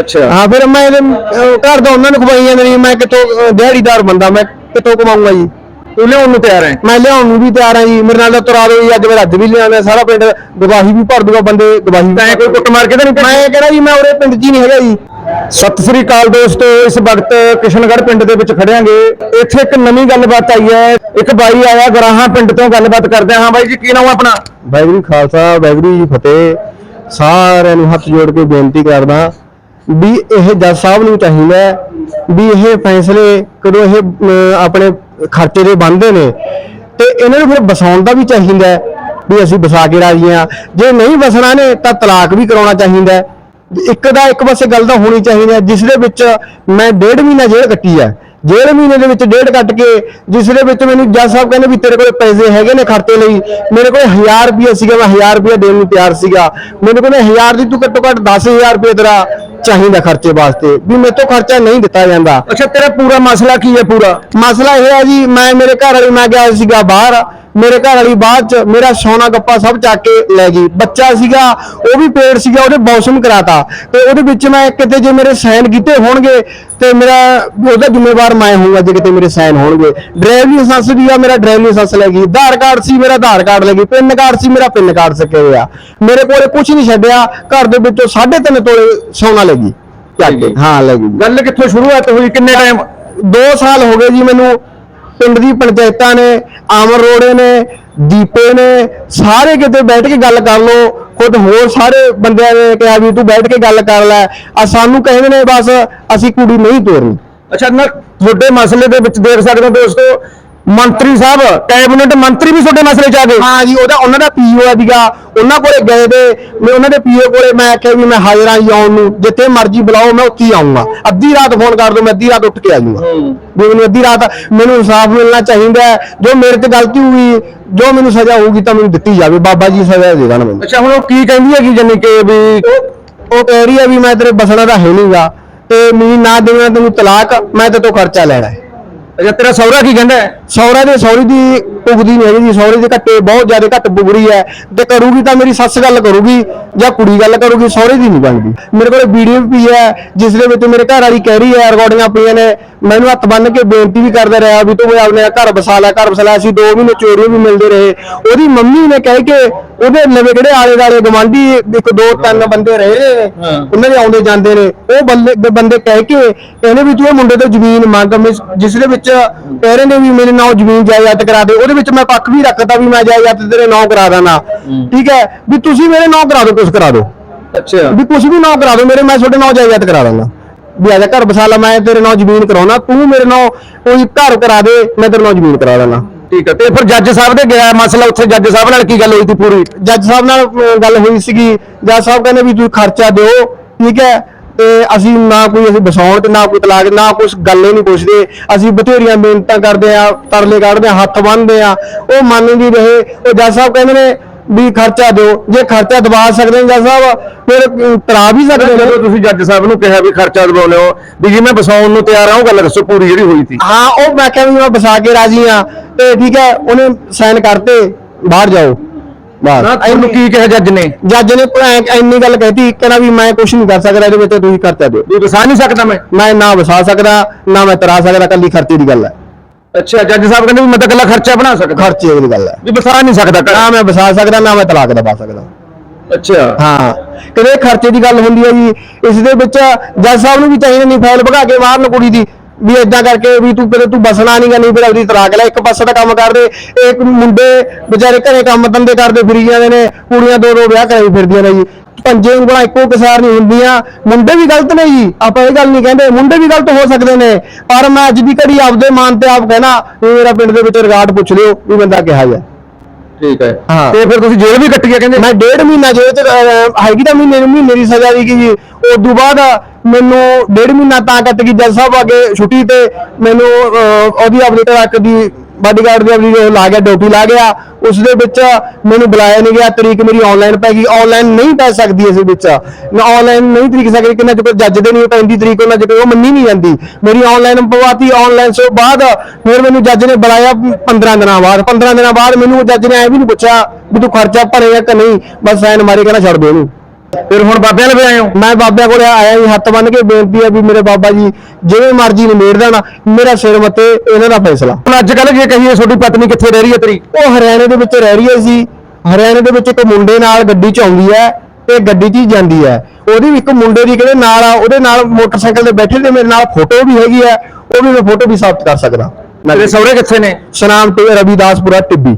ਅੱਛਾ। ਹਾਂ ਫਿਰ ਮੈਂ ਇਹਦੇ ਅਹ, ਘਰ ਦਾ ਉਹਨਾਂ ਨੂੰ ਖਵਾਈ ਜਾਂਦੇ ਨਹੀਂ ਮੈਂ ਕਿੱਥੋਂ ਅਹ, ਦਿਹਾੜੀਦਾਰ ਬੰਦਾ ਮੈਂ ਕਿੱਥੋਂ ਕਮਾਊਂਗਾ ਜੀ। ਤੂੰ ਲਿਆਉਣ ਨੂੰ ਤਿਆਰ ਹੈ? ਮੈਂ ਲਿਆਉਣ ਨੂੰ ਵੀ ਤਿਆਰ ਹਾਂ ਜੀ। ਮੇਰੇ ਨਾਲ ਤਾਂ ਤੁਰਾ ਦਿਓ ਜੀ ਅੱਜ ਮੈਂ ਰੱਜ ਵੀ ਲਿਆਉਣਾ ਸਾਰਾ ਪਿੰਡ ਗਵਾਹੀ ਵੀ ਭਰ ਦੂਗਾ ਬੰਦੇ ਗਵਾਹੀ ਤੈਂ ਕੋਈ ਕੁੱਟ ਮਾਰ ਕੇ ਤਾਂ ਨਹੀਂ ਮੈਂ ਕਹਿੰਦਾ ਜੀ ਮੈਂ ਉਰੇ ਪਿੰਡ 'ਚ ਹੀ ਨਹੀਂ ਹੈਗਾ ਜੀ। ਸਤਿ ਸ੍ਰੀ ਅਕਾਲ ਦੋਸਤੋ, ਇਸ ਵਕਤ ਕਿਸ਼ਨਗੜ੍ਹ ਪਿੰਡ ਦੇ ਵਿੱਚ ਖੜਿਆਂਗੇ। ਇੱਥੇ ਇੱਕ ਨਵੀਂ ਗੱਲਬਾਤ ਆਈ ਹੈ। ਇੱਕ ਬਾਈ ਆਇਆ ਗਰਾਹਾਂ ਪਿੰਡ ਤੋਂ ਗੱਲਬਾਤ ਕਰਦੇ ਹਾਂ। ਬਾਈ ਜੀ, ਕੀ ਨਾਮ ਆਪਣਾ? ਵਾਹਿਗੁਰੂ ਖਾਲਸਾ, ਵਾਹਿਗੁਰੂ ਜੀ ਫਤਿਹ। ਸਾਰਿਆਂ ਨੂੰ ਹੱਥ ਜੋੜ ਕੇ ਬੇਨਤੀ ਕਰਦਾ ਵੀ ਇਹ ਜੱਜ ਸਾਹਿਬ ਨੂੰ ਚਾਹੀਦਾ ਵੀ ਇਹ ਫੈਸਲੇ ਕਦੋਂ ਇਹ ਆਪਣੇ ਖਰਚੇ ਦੇ ਬੰਦੇ ਨੇ। ਤੇ ਇਹਨਾਂ ਨੂੰ ਫਿਰ ਵਸਾਉਣ ਦਾ ਵੀ ਚਾਹੀਦਾ ਵੀ ਅਸੀਂ ਵਸਾ ਕੇ ਰਾਜੀ ਹਾਂ। ਜੇ ਨਹੀਂ ਵਸਣਾ ਨੇ, ਤਾਂ ਤਲਾਕ ਵੀ ਕਰਾਉਣਾ ਚਾਹੀਦਾ ਇੱਕ ਦਾ ਇੱਕ ਪਾਸੇ ਗੱਲ ਤਾਂ ਹੋਣੀ ਚਾਹੀਦੀ ਹੈ, ਜਿਸ ਦੇ ਵਿੱਚ ਮੈਂ ਡੇਢ ਮਹੀਨਾ ਜੇਲ੍ਹ ਕੱਟੀ ਹੈ। ਡੇਢ ਮਹੀਨੇ ਦੇ ਵਿੱਚ ਡੇਢ ਕੱਟ ਕੇ, ਜਿਸ ਦੇ ਵਿੱਚ ਮੈਨੂੰ ਜੱਜ ਸਾਹਿਬ ਕਹਿੰਦੇ ਵੀ ਤੇਰੇ ਕੋਲ ਪੈਸੇ ਹੈਗੇ ਨੇ ਖਰਚੇ ਲਈ। ਮੇਰੇ ਕੋਲ 1000 ਰੁਪਏ ਸੀਗਾ, ਮੈਂ 1000 ਰੁਪਏ ਦੇਣ ਨੂੰ ਤਿਆਰ ਸੀਗਾ। ਮੈਨੂੰ ਕਹਿੰਦੇ 1000 ਦੀ ਤੂੰ ਘੱਟੋ ਘੱਟ 10000 ਰੁਪਏ ਤੇਰਾ ਚਾਹੀਦਾ ਖਰਚੇ ਵਾਸਤੇ। ਵੀ ਮੇਰੇ ਤੋਂ ਖਰਚਾ ਨਹੀਂ ਦਿੱਤਾ ਜਾਂਦਾ। ਅੱਛਾ, ਤੇਰਾ ਪੂਰਾ ਮਸਲਾ ਕੀ ਹੈ ਪੂਰਾ? ਮਸਲਾ ਇਹ ਹੈ ਜੀ, ਮੈਂ ਮੇਰੇ ਘਰ ਵਾਲੀ, ਮੈਂ ਗਿਆ ਸੀਗਾ ਬਾਹਰ। ਮੇਰੇ ਘਰ ਵਾਲੀ ਬਾਅਦ ਚ ਮੇਰਾ ਸੋਨਾ ਗੱਪਾ ਸਭ ਚੱਕ ਕੇ ਲੈ ਗਈ। ਬੱਚਾ ਸੀਗਾ ਉਹ ਵੀ ਪੇੜ ਸੀਗਾ ਉਹਦੇ ਬੌਸਮ ਕਰਾਤਾ। ਤੇ ਉਹਦੇ ਵਿੱਚ ਮੈਂ ਕਿਤੇ ਜੇ ਮੇਰੇ ਸਾਈਨ ਕੀਤੇ ਹੋਣਗੇ ਤੇ ਮੇਰਾ ਉਹਦਾ ਜ਼ਿੰਮੇਵਾਰ ਮੈਂ ਹੋਊਗਾ ਜੇ ਕਿਤੇ ਮੇਰੇ ਸਾਈਨ ਹੋਣਗੇ। ਡਰਾਈਵਿੰਗ ਲਾਇਸੈਂਸ ਵੀ ਆ ਮੇਰਾ ਡਰਾਈਵਿੰਗ ਲਾਇਸੈਂਸ ਲੈ ਗਈ। ਆਧਾਰ ਕਾਰਡ ਸੀ ਮੇਰਾ ਆਧਾਰ ਕਾਰਡ ਲੈ ਗਈ। ਪਿੰਨ ਕਾਰਡ ਸੀ ਮੇਰਾ ਪਿੰਨ ਕਾਰਡ ਸਕੇ ਹੋਇਆ। ਮੇਰੇ ਕੋਲੇ ਕੁਝ ਨਹੀਂ ਛੱਡਿਆ। ਘਰ ਦੇ ਵਿੱਚੋਂ 3.5 ਤੋਲੇ ਸੋਨਾ ਲੈ ਗਈ। ਚੱਕ ਕੇ ਹਾਂ ਲੈ ਗਈ। ਗੱਲ ਕਿੱਥੋਂ ਸ਼ੁਰੂਆਤ ਹੋਈ? ਕਿੰਨੇ ਟਾਈਮ 2 ਸਾਲ ਹੋ ਗਏ ਜੀ ਮੈਨੂੰ। ਪਿੰਡ ਦੀ ਪੰਚਾਇਤਾਂ ਨੇ, ਆਮਰ ਰੋੜੇ ਨੇ, ਦੀਪੇ ਨੇ, ਸਾਰੇ ਕਿਤੇ ਬੈਠ ਕੇ ਗੱਲ ਕਰ ਲੋ ਖੁਦ ਹੋਰ ਸਾਰੇ ਬੰਦਿਆਂ ਨੇ ਕਿਹਾ ਵੀ ਤੂੰ ਬੈਠ ਕੇ ਗੱਲ ਕਰ ਲੈ। ਆ ਸਾਨੂੰ ਕਹਿੰਦੇ ਨੇ ਬਸ, ਅਸੀਂ ਕੁੜੀ ਨਹੀਂ ਤੋਰਨੀ। ਅੱਛਾ, ਨਾ, ਤੁਹਾਡੇ ਮਸਲੇ ਦੇ ਵਿੱਚ ਦੇਖ ਸਕਦੇ ਹੋ ਦੋਸਤੋ ਮੰਤਰੀ ਸਾਹਿਬ ਕੈਬਨਿਟ ਮੰਤਰੀ ਵੀ ਤੁਹਾਡੇ ਮਸਲੇ 'ਚ ਆ ਗਏ। ਹਾਂ ਜੀ ਉਹਦਾ ਉਹਨਾਂ ਦਾ ਪੀਓ ਸੀਗਾ। ਉਹਨਾਂ ਕੋਲੇ ਗਏ ਤੇ ਮੈਂ ਉਹਨਾਂ ਦੇ ਪੀਓ ਕੋਲੇ ਮੈਂ ਆਖਿਆ ਵੀ ਮੈਂ ਹਾਜ਼ਰ ਹਾਂ ਜੀ ਆਉਣ ਨੂੰ। ਜਿੱਥੇ ਮਰਜ਼ੀ ਬੁਲਾਓ ਮੈਂ ਉੱਥੇ ਹੀ ਆਉਂਗਾ ਅੱਧੀ ਰਾਤ ਫੋਨ ਕਰ ਦਿਓ ਮੈਂ ਅੱਧੀ ਰਾਤ ਉੱਠ ਕੇ ਆ ਜਾਊਂਗਾ ਵੀ ਮੈਨੂੰ ਅੱਧੀ ਰਾਤ ਮੈਨੂੰ ਇਨਸਾਫ ਮਿਲਣਾ ਚਾਹੀਦਾ ਹੈ। ਜੋ ਮੇਰੇ ਤੇ ਗਲਤੀ ਹੋਈ ਜੋ ਮੈਨੂੰ ਸਜ਼ਾ ਹੋਊਗੀ ਤਾਂ ਮੈਨੂੰ ਦਿੱਤੀ ਜਾਵੇ। ਬਾਬਾ ਜੀ ਸਜ਼ਾ ਦੇ ਦੇਣ ਮੈਨੂੰ। ਅੱਛਾ ਹੁਣ ਉਹ ਕੀ ਕਹਿੰਦੀ ਹੈ ਕਿ ਜੰਨੀ ਕਿ ਵੀ ਉਹ ਕਹਿ ਰਹੀ ਹੈ ਵੀ ਮੈਂ ਤੇਰੇ ਬਸਣਾ ਦਾ ਹੈ ਨਹੀਂਗਾ। ਤੇ ਮੈਨੂੰ ਨਾ ਦੇਣਾ ਤੈਨੂੰ ਤਲਾਕ ਮੈਂ ਤੇ ਤੋਂ ਖਰਚਾ ਲੈਣਾ ਹੈ। ਅੱਛਾ ਤੇਰਾ ਸੌਰਾ ਕੀ ਕਹਿੰਦਾ ਸੌਰਾ ਦੇ ਸੌਰੀ ਦੀ ਪੁਗਦੀ ਨਹੀਂ ਹੈਗੀ ਜੀ ਸੌਰੇ ਦੇ ਘੱਟੇ ਬਹੁਤ ਜ਼ਿਆਦਾ ਘੱਟ ਪੁਗ ਰਹੀ ਹੈ। ਤੇ ਕਰੂਗੀ ਤਾਂ ਮੇਰੀ ਸੱਸ ਗੱਲ ਕਰੂਗੀ ਜਾਂ ਕੁੜੀ ਗੱਲ ਕਰੂਗੀ ਸੌਰੇ ਦੀ ਨਹੀਂ ਬਣਦੀ। ਮੇਰੇ ਕੋਲ ਵੀਡੀਓ ਵੀ ਹੈ ਜਿਸ ਦੇ ਵਿੱਚ ਮੇਰੇ ਘਰ ਵਾਲੀ ਕਹਿ ਰਹੀ ਹੈ ਰਿਕਾਰਡਿੰਗਾਂ ਪਈਆਂ ਨੇ ਮੈਨੂੰ ਹੱਥ ਬੰਨ ਕੇ ਬੇਨਤੀ ਵੀ ਕਰਦਾ ਰਿਹਾ ਵੀ ਤੂੰ ਆਪਣੇ ਘਰ ਬਸਾ ਲੈ ਘਰ ਬਸਾ ਲੈ ਅਸੀਂ 2 ਮਹੀਨੇ ਚੋਰੀ ਵੀ ਮਿਲਦੇ ਰਹੇ। ਉਹਦੀ ਮੰਮੀ ਨੇ ਕਹਿ ਕੇ ਉਹਦੇ ਲਵੇ ਕਿਹੜੇ ਆਲੇ ਦਾਲੇ ਗਵਾਂਢੀ ਇੱਕ ਦੋ ਤਿੰਨ ਬੰਦੇ ਰਹੇ ਨੇ ਉਹਨਾਂ ਦੇ ਆਉਂਦੇ ਜਾਂਦੇ ਨੇ। ਉਹ ਬੰਦੇ ਬੰਦੇ ਕਹਿ ਕੇ ਕਹਿੰਦੇ ਵੀ ਤੂੰ ਇਹ ਮੁੰਡੇ ਤੋਂ ਜ਼ਮੀਨ ਮੰਗ ਜਿਸ ਦੇ ਵਿੱਚ ਕਹਿ ਰਹੇ ਨੇ ਵੀ ਮੇਰੇ ਨਾਂ ਜ਼ਮੀਨ ਜਾਇਦਾਦ ਕਰਾ ਦੇ ਉਹਦੇ ਵਿੱਚ ਮੈਂ ਪੱਖ ਵੀ ਰੱਖਦਾ ਵੀ ਮੈਂ ਜਾਇਦਾਦ ਤੇਰੇ ਨਾਂ ਕਰਾ ਦਾਂ ਠੀਕ ਹੈ? ਵੀ ਤੁਸੀਂ ਮੇਰੇ ਨਾਂ ਕਰਾ ਦਿਓ ਕੁਝ ਕਰਾ ਦਿਓ। ਅੱਛਾ। ਵੀ ਕੁਝ ਵੀ ਨਾਂ ਕਰਾ ਦਿਓ ਮੇਰੇ ਮੈਂ ਤੁਹਾਡੇ ਨਾਂ ਜਾਇਦਾਦ ਕਰਾ ਦਾਂਗਾ। ਵੀ ਆਜਾ ਘਰ ਬਸਾ ਲਾ ਮੈਂ ਤੇਰੇ ਨਾਂ ਜ਼ਮੀਨ ਕਰਾਉਣਾ ਤੂੰ ਮੇਰੇ ਨਾਂ ਕੋਈ ਘਰ ਕਰਾ ਦੇ ਮੈਂ ਤੇਰੇ ਨਾਂ ਜ਼ਮੀਨ ਕਰਾ ਦਾਂਗਾ। ਠੀਕ ਹੈ ਤੇ ਫਿਰ ਜੱਜ ਸਾਹਿਬ ਦੇ ਗਿਆ ਮਸਲਾ ਉੱਥੇ ਜੱਜ ਸਾਹਿਬ ਨਾਲ ਕੀ ਗੱਲ ਹੋਈ ਸੀ ਪੂਰੀ? ਜੱਜ ਸਾਹਿਬ ਨਾਲ ਗੱਲ ਹੋਈ ਸੀਗੀ। ਜੱਜ ਸਾਹਿਬ ਕਹਿੰਦੇ ਵੀ ਤੁਸੀਂ ਖਰਚਾ ਦਿਓ ਠੀਕ ਹੈ? ਤੇ ਅਸੀਂ ਨਾ ਕੋਈ ਅਸੀਂ ਬਸਾਉਣ ਤੇ ਨਾ ਕੋਈ ਤਲਾਕ ਨਾ ਕੁਝ ਗੱਲ ਨਹੀਂ ਪੁੱਛਦੇ। ਅਸੀਂ ਬਥੇਰੀਆਂ ਮਿਹਨਤਾਂ ਕਰਦੇ ਆ ਤਰਲੇ ਕੱਢਦੇ ਆ ਹੱਥ ਬੰਨ੍ਹਦੇ ਆ ਉਹ ਮੰਨ ਨਹੀਂ ਰਹੇ। ਉਹ ਜੱਜ ਸਾਹਿਬ ਕਹਿੰਦੇ ਨੇ ਵੀ ਖਰਚਾ ਦਿਓ। ਜੇ ਖਰਚਾ ਦਵਾ ਸਕਦੇ ਨੇ ਜੱਜ ਸਾਹਿਬ ਫਿਰ ਤਰਾ ਵੀ ਸਕਦੇ ਨੇ। ਜਦੋਂ ਤੁਸੀਂ ਜੱਜ ਸਾਹਿਬ ਨੂੰ ਕਿਹਾ ਵੀ ਖਰਚਾ ਦਵਾਉਣੇ ਹੋ ਵੀ ਜੀ ਮੈਂ ਬਸਾਉਣ ਨੂੰ ਤਿਆਰ ਹਾਂ ਉਹ ਗੱਲ ਦੱਸੋ ਪੂਰੀ ਜਿਹੜੀ ਹੋਈ ਸੀ। ਹਾਂ ਉਹ ਮੈਂ ਕਿਹਾ ਵੀ ਮੈਂ ਬਸਾ ਕੇ ਰਾਜੀ ਆ ਤੇ ਠੀਕ ਹੈ ਉਹਨੇ ਸਾਈਨ ਕਰਤੇ ਬਾਹਰ ਜਾਓ। ਬਸ। ਤੁਹਾਨੂੰ ਕੀ ਕਿਹਾ ਜੱਜ ਨੇ? ਜੱਜ ਨੇ ਐ- ਇੰਨੀ ਗੱਲ ਕਹਿਤੀ ਕਹਿੰਦਾ ਵੀ ਮੈਂ ਕੁਝ ਨਹੀਂ ਕਰ ਸਕਦਾ ਇਹਦੇ ਵਿੱਚ ਤੁਸੀਂ ਖਰਚਾ ਦਿਓ। ਵੀ ਬਸਾ ਨਹੀਂ ਸਕਦਾ ਮੈਂ? ਮੈਂ ਨਾ ਵਸਾ ਸਕਦਾ ਨਾ ਮੈਂ ਤਰਾ ਸਕਦਾ ਕੱਲੀ ਖਰਚੇ ਦੀ ਗੱਲ ਹੈ। ਅੱਛਾ ਜੱਜ ਸਾਹਿਬ ਕਹਿੰਦੇ ਵੀ ਮੈਂ ਤਾਂ ਇਕੱਲਾ ਖਰਚਾ ਬਣਾ ਸਕਦਾ। ਖਰਚੇ ਦੀ ਗੱਲ ਹੈ। ਵੀ ਬਸਾ ਨਹੀਂ ਸਕਦਾ। ਨਾ ਮੈਂ ਵਸਾ ਸਕਦਾ ਨਾ ਮੈਂ ਤਲਾਕ ਦਵਾ ਸਕਦਾ। ਅੱਛਾ। ਹਾਂ। ਕਦੇ ਖਰਚੇ ਦੀ ਗੱਲ ਹੁੰਦੀ ਹੈ ਜੀ ਇਸ ਦੇ ਵਿੱਚ ਜੱਜ ਸਾਹਿਬ ਨੂੰ ਵੀ ਚਾਹੀਦਾ ਨਹੀਂ ਫਾਈਲ ਭਗਾ ਕੇ ਮਾਰਨ ਕੁੜੀ ਦੀ। ਵੀ ਇਦਾਂ ਕਰਕੇ ਵੀ ਤੂੰ ਕਦੇ ਤੂੰ ਬਸਣਾ ਨਹੀਂ ਗਾ ਨਹੀਂ ਫਿਰ ਆਪਣੀ ਤਲਾਕ ਲੈ ਇੱਕ ਪਾਸੇ ਦਾ ਕੰਮ ਕਰਦੇ ਇੱਕ ਮੁੰਡੇ ਵਿਚਾਰੇ ਘਰੇ ਕੰਮ ਧੰਦੇ ਕਰਦੇ ਫਿਰੀ ਜਾਂਦੇ ਨੇ ਕੁੜੀਆਂ ਦੋ ਦੋ ਵਿਆਹ ਕਰਾਈ ਫਿਰਦੀਆਂ ਨੇ ਜੀ। ਪੰਜੇ ਉਂਗਲਾਂ ਇੱਕੋ ਕਸਾਰ ਨਹੀਂ ਹੁੰਦੀਆਂ ਮੁੰਡੇ ਵੀ ਗਲਤ ਨੇ ਜੀ ਆਪਾਂ ਇਹ ਗੱਲ ਨਹੀਂ ਕਹਿੰਦੇ ਮੁੰਡੇ ਵੀ ਗਲਤ ਹੋ ਸਕਦੇ ਨੇ ਪਰ ਮੈਂ ਅੱਜ ਦੀ ਘੜੀ ਆਪਦੇ ਮਾਨ ਤੇ ਆਪ ਕਹਿਣਾ ਵੀ ਮੇਰਾ ਪਿੰਡ ਦੇ ਵਿੱਚ ਰਿਕਾਰਡ ਪੁੱਛ ਲਿਓ ਵੀ ਬੰਦਾ ਕਿਹਾ ਜਾ। ਠੀਕ ਹੈ। ਤੇ ਫਿਰ ਤੁਸੀਂ ਜੇਲ੍ਹ ਵੀ ਕੱਟੀ ਹੈ ਕਹਿੰਦੇ? ਮੈਂ ਡੇਢ ਮਹੀਨਾ ਜੇਲ੍ਹ ਅਹ, ਹੈਗੀ ਤਾਂ ਮਹੀਨੇ ਨੂੰ ਮਹੀਨੇ ਦੀ ਸਜ਼ਾ ਦੀ ਗਈ ਉਸ ਤੋਂ ਬਾਅਦ ਮੈਨੂੰ ਡੇਢ ਮਹੀਨਾ ਤਾਂ ਕੱਟ ਗਈ ਜੱਜ ਸਾਹਿਬ ਅੱਗੇ ਛੁੱਟੀ ਤੇ ਮੈਨੂੰ ਉਹਦੀ ਆਪਣੀ ਟਰੱਕ ਦੀ ਬਾਡੀਗਾਰਡ ਦੀ ਆਪਣੀ ਲਾ ਗਿਆ, ਡਿਊਟੀ ਲਾ ਗਿਆ। ਉਸ ਦੇ ਵਿੱਚ ਮੈਨੂੰ ਬੁਲਾਇਆ ਨਹੀਂ ਗਿਆ। ਤਰੀਕ ਮੇਰੀ ਆਨਲਾਈਨ ਪੈ ਗਈ। ਆਨਲਾਈਨ ਨਹੀਂ ਪੈ ਸਕਦੀ ਇਸ ਵਿੱਚ। ਮੈਂ ਆਨਲਾਈਨ ਨਹੀਂ ਤਰੀਕ ਸਕਦੀ। ਕਿੰਨਾ ਚਿਰ ਜੱਜ ਦੇ ਨਹੀਂ ਪੈਂਦੀ ਤਰੀਕ, ਉਹਨਾਂ ਚਿਰ ਉਹ ਮੰਨੀ ਨਹੀਂ ਜਾਂਦੀ। ਮੇਰੀ ਆਨਲਾਈਨ ਪਵਾਤੀ। ਆਨਲਾਈਨ ਤੋਂ ਬਾਅਦ ਫਿਰ ਮੈਨੂੰ ਜੱਜ ਨੇ ਬੁਲਾਇਆ 15 ਦਿਨਾਂ ਬਾਅਦ। 15 ਦਿਨਾਂ ਬਾਅਦ ਮੈਨੂੰ ਜੱਜ ਨੇ ਐ ਵੀ ਨਹੀਂ ਪੁੱਛਿਆ ਵੀ ਤੂੰ ਖਰਚਾ ਭਰੇਗਾ ਕਿ ਨਹੀਂ? ਬਸ ਸਾਈਨ ਮਾਰੇ ਕਹਿੰਦਾ ਛੱਡ ਦੇ ਇਹਨੂੰ ਫਿਰ ਹੁਣ ਬਾਬਿਆਂ ਲਵੇ ਆਏ ਹੋ? ਮੈਂ ਬਾਬਿਆਂ ਕੋਲ ਆਇਆ ਜੀ ਹੱਥ ਬੰਨ ਕੇ ਬੇਨਤੀ ਹੈ ਵੀ ਮੇਰੇ ਬਾਬਾ ਜੀ ਜਿਵੇਂ ਮਰਜ਼ੀ ਨਿਮੇੜ ਦੇਣਾ ਮੇਰਾ ਸਿਰ ਮੱਤੇ ਇਹਨਾਂ ਦਾ ਫੈਸਲਾ। ਹੁਣ ਅੱਜ ਕੱਲ ਜੇ ਕਹੀਏ ਤੁਹਾਡੀ ਪਤਨੀ ਕਿੱਥੇ ਰਹਿ ਰਹੀ ਹੈ ਤੇਰੀ? ਉਹ ਹਰਿਆਣੇ ਦੇ ਵਿੱਚ ਰਹਿ ਰਹੀ ਹੈ ਸੀ ਹਰਿਆਣੇ ਦੇ ਵਿੱਚ ਇੱਕ ਮੁੰਡੇ ਨਾਲ ਗੱਡੀ ਚ ਆਉਂਦੀ ਹੈ ਤੇ ਗੱਡੀ 'ਚ ਹੀ ਜਾਂਦੀ ਹੈ। ਉਹਦੀ ਵੀ ਇੱਕ ਮੁੰਡੇ ਦੀ ਕਿਹੜੇ ਨਾਲ ਆ ਉਹਦੇ ਨਾਲ ਮੋਟਰਸਾਈਕਲ ਤੇ ਬੈਠੇ ਨੇ ਮੇਰੇ ਨਾਲ ਫੋਟੋ ਵੀ ਹੈਗੀ ਹੈ ਉਹ ਵੀ ਮੈਂ ਫੋਟੋ ਵੀ ਸਾਬਤ ਕਰ ਸਕਦਾ। ਤੇਰੇ ਸਹੁਰੇ ਕਿੱਥੇ ਨੇ? ਸਨਾਮ ਤੇ ਰਵਿਦਾਸਪੁਰਾ ਟਿੱਬੀ।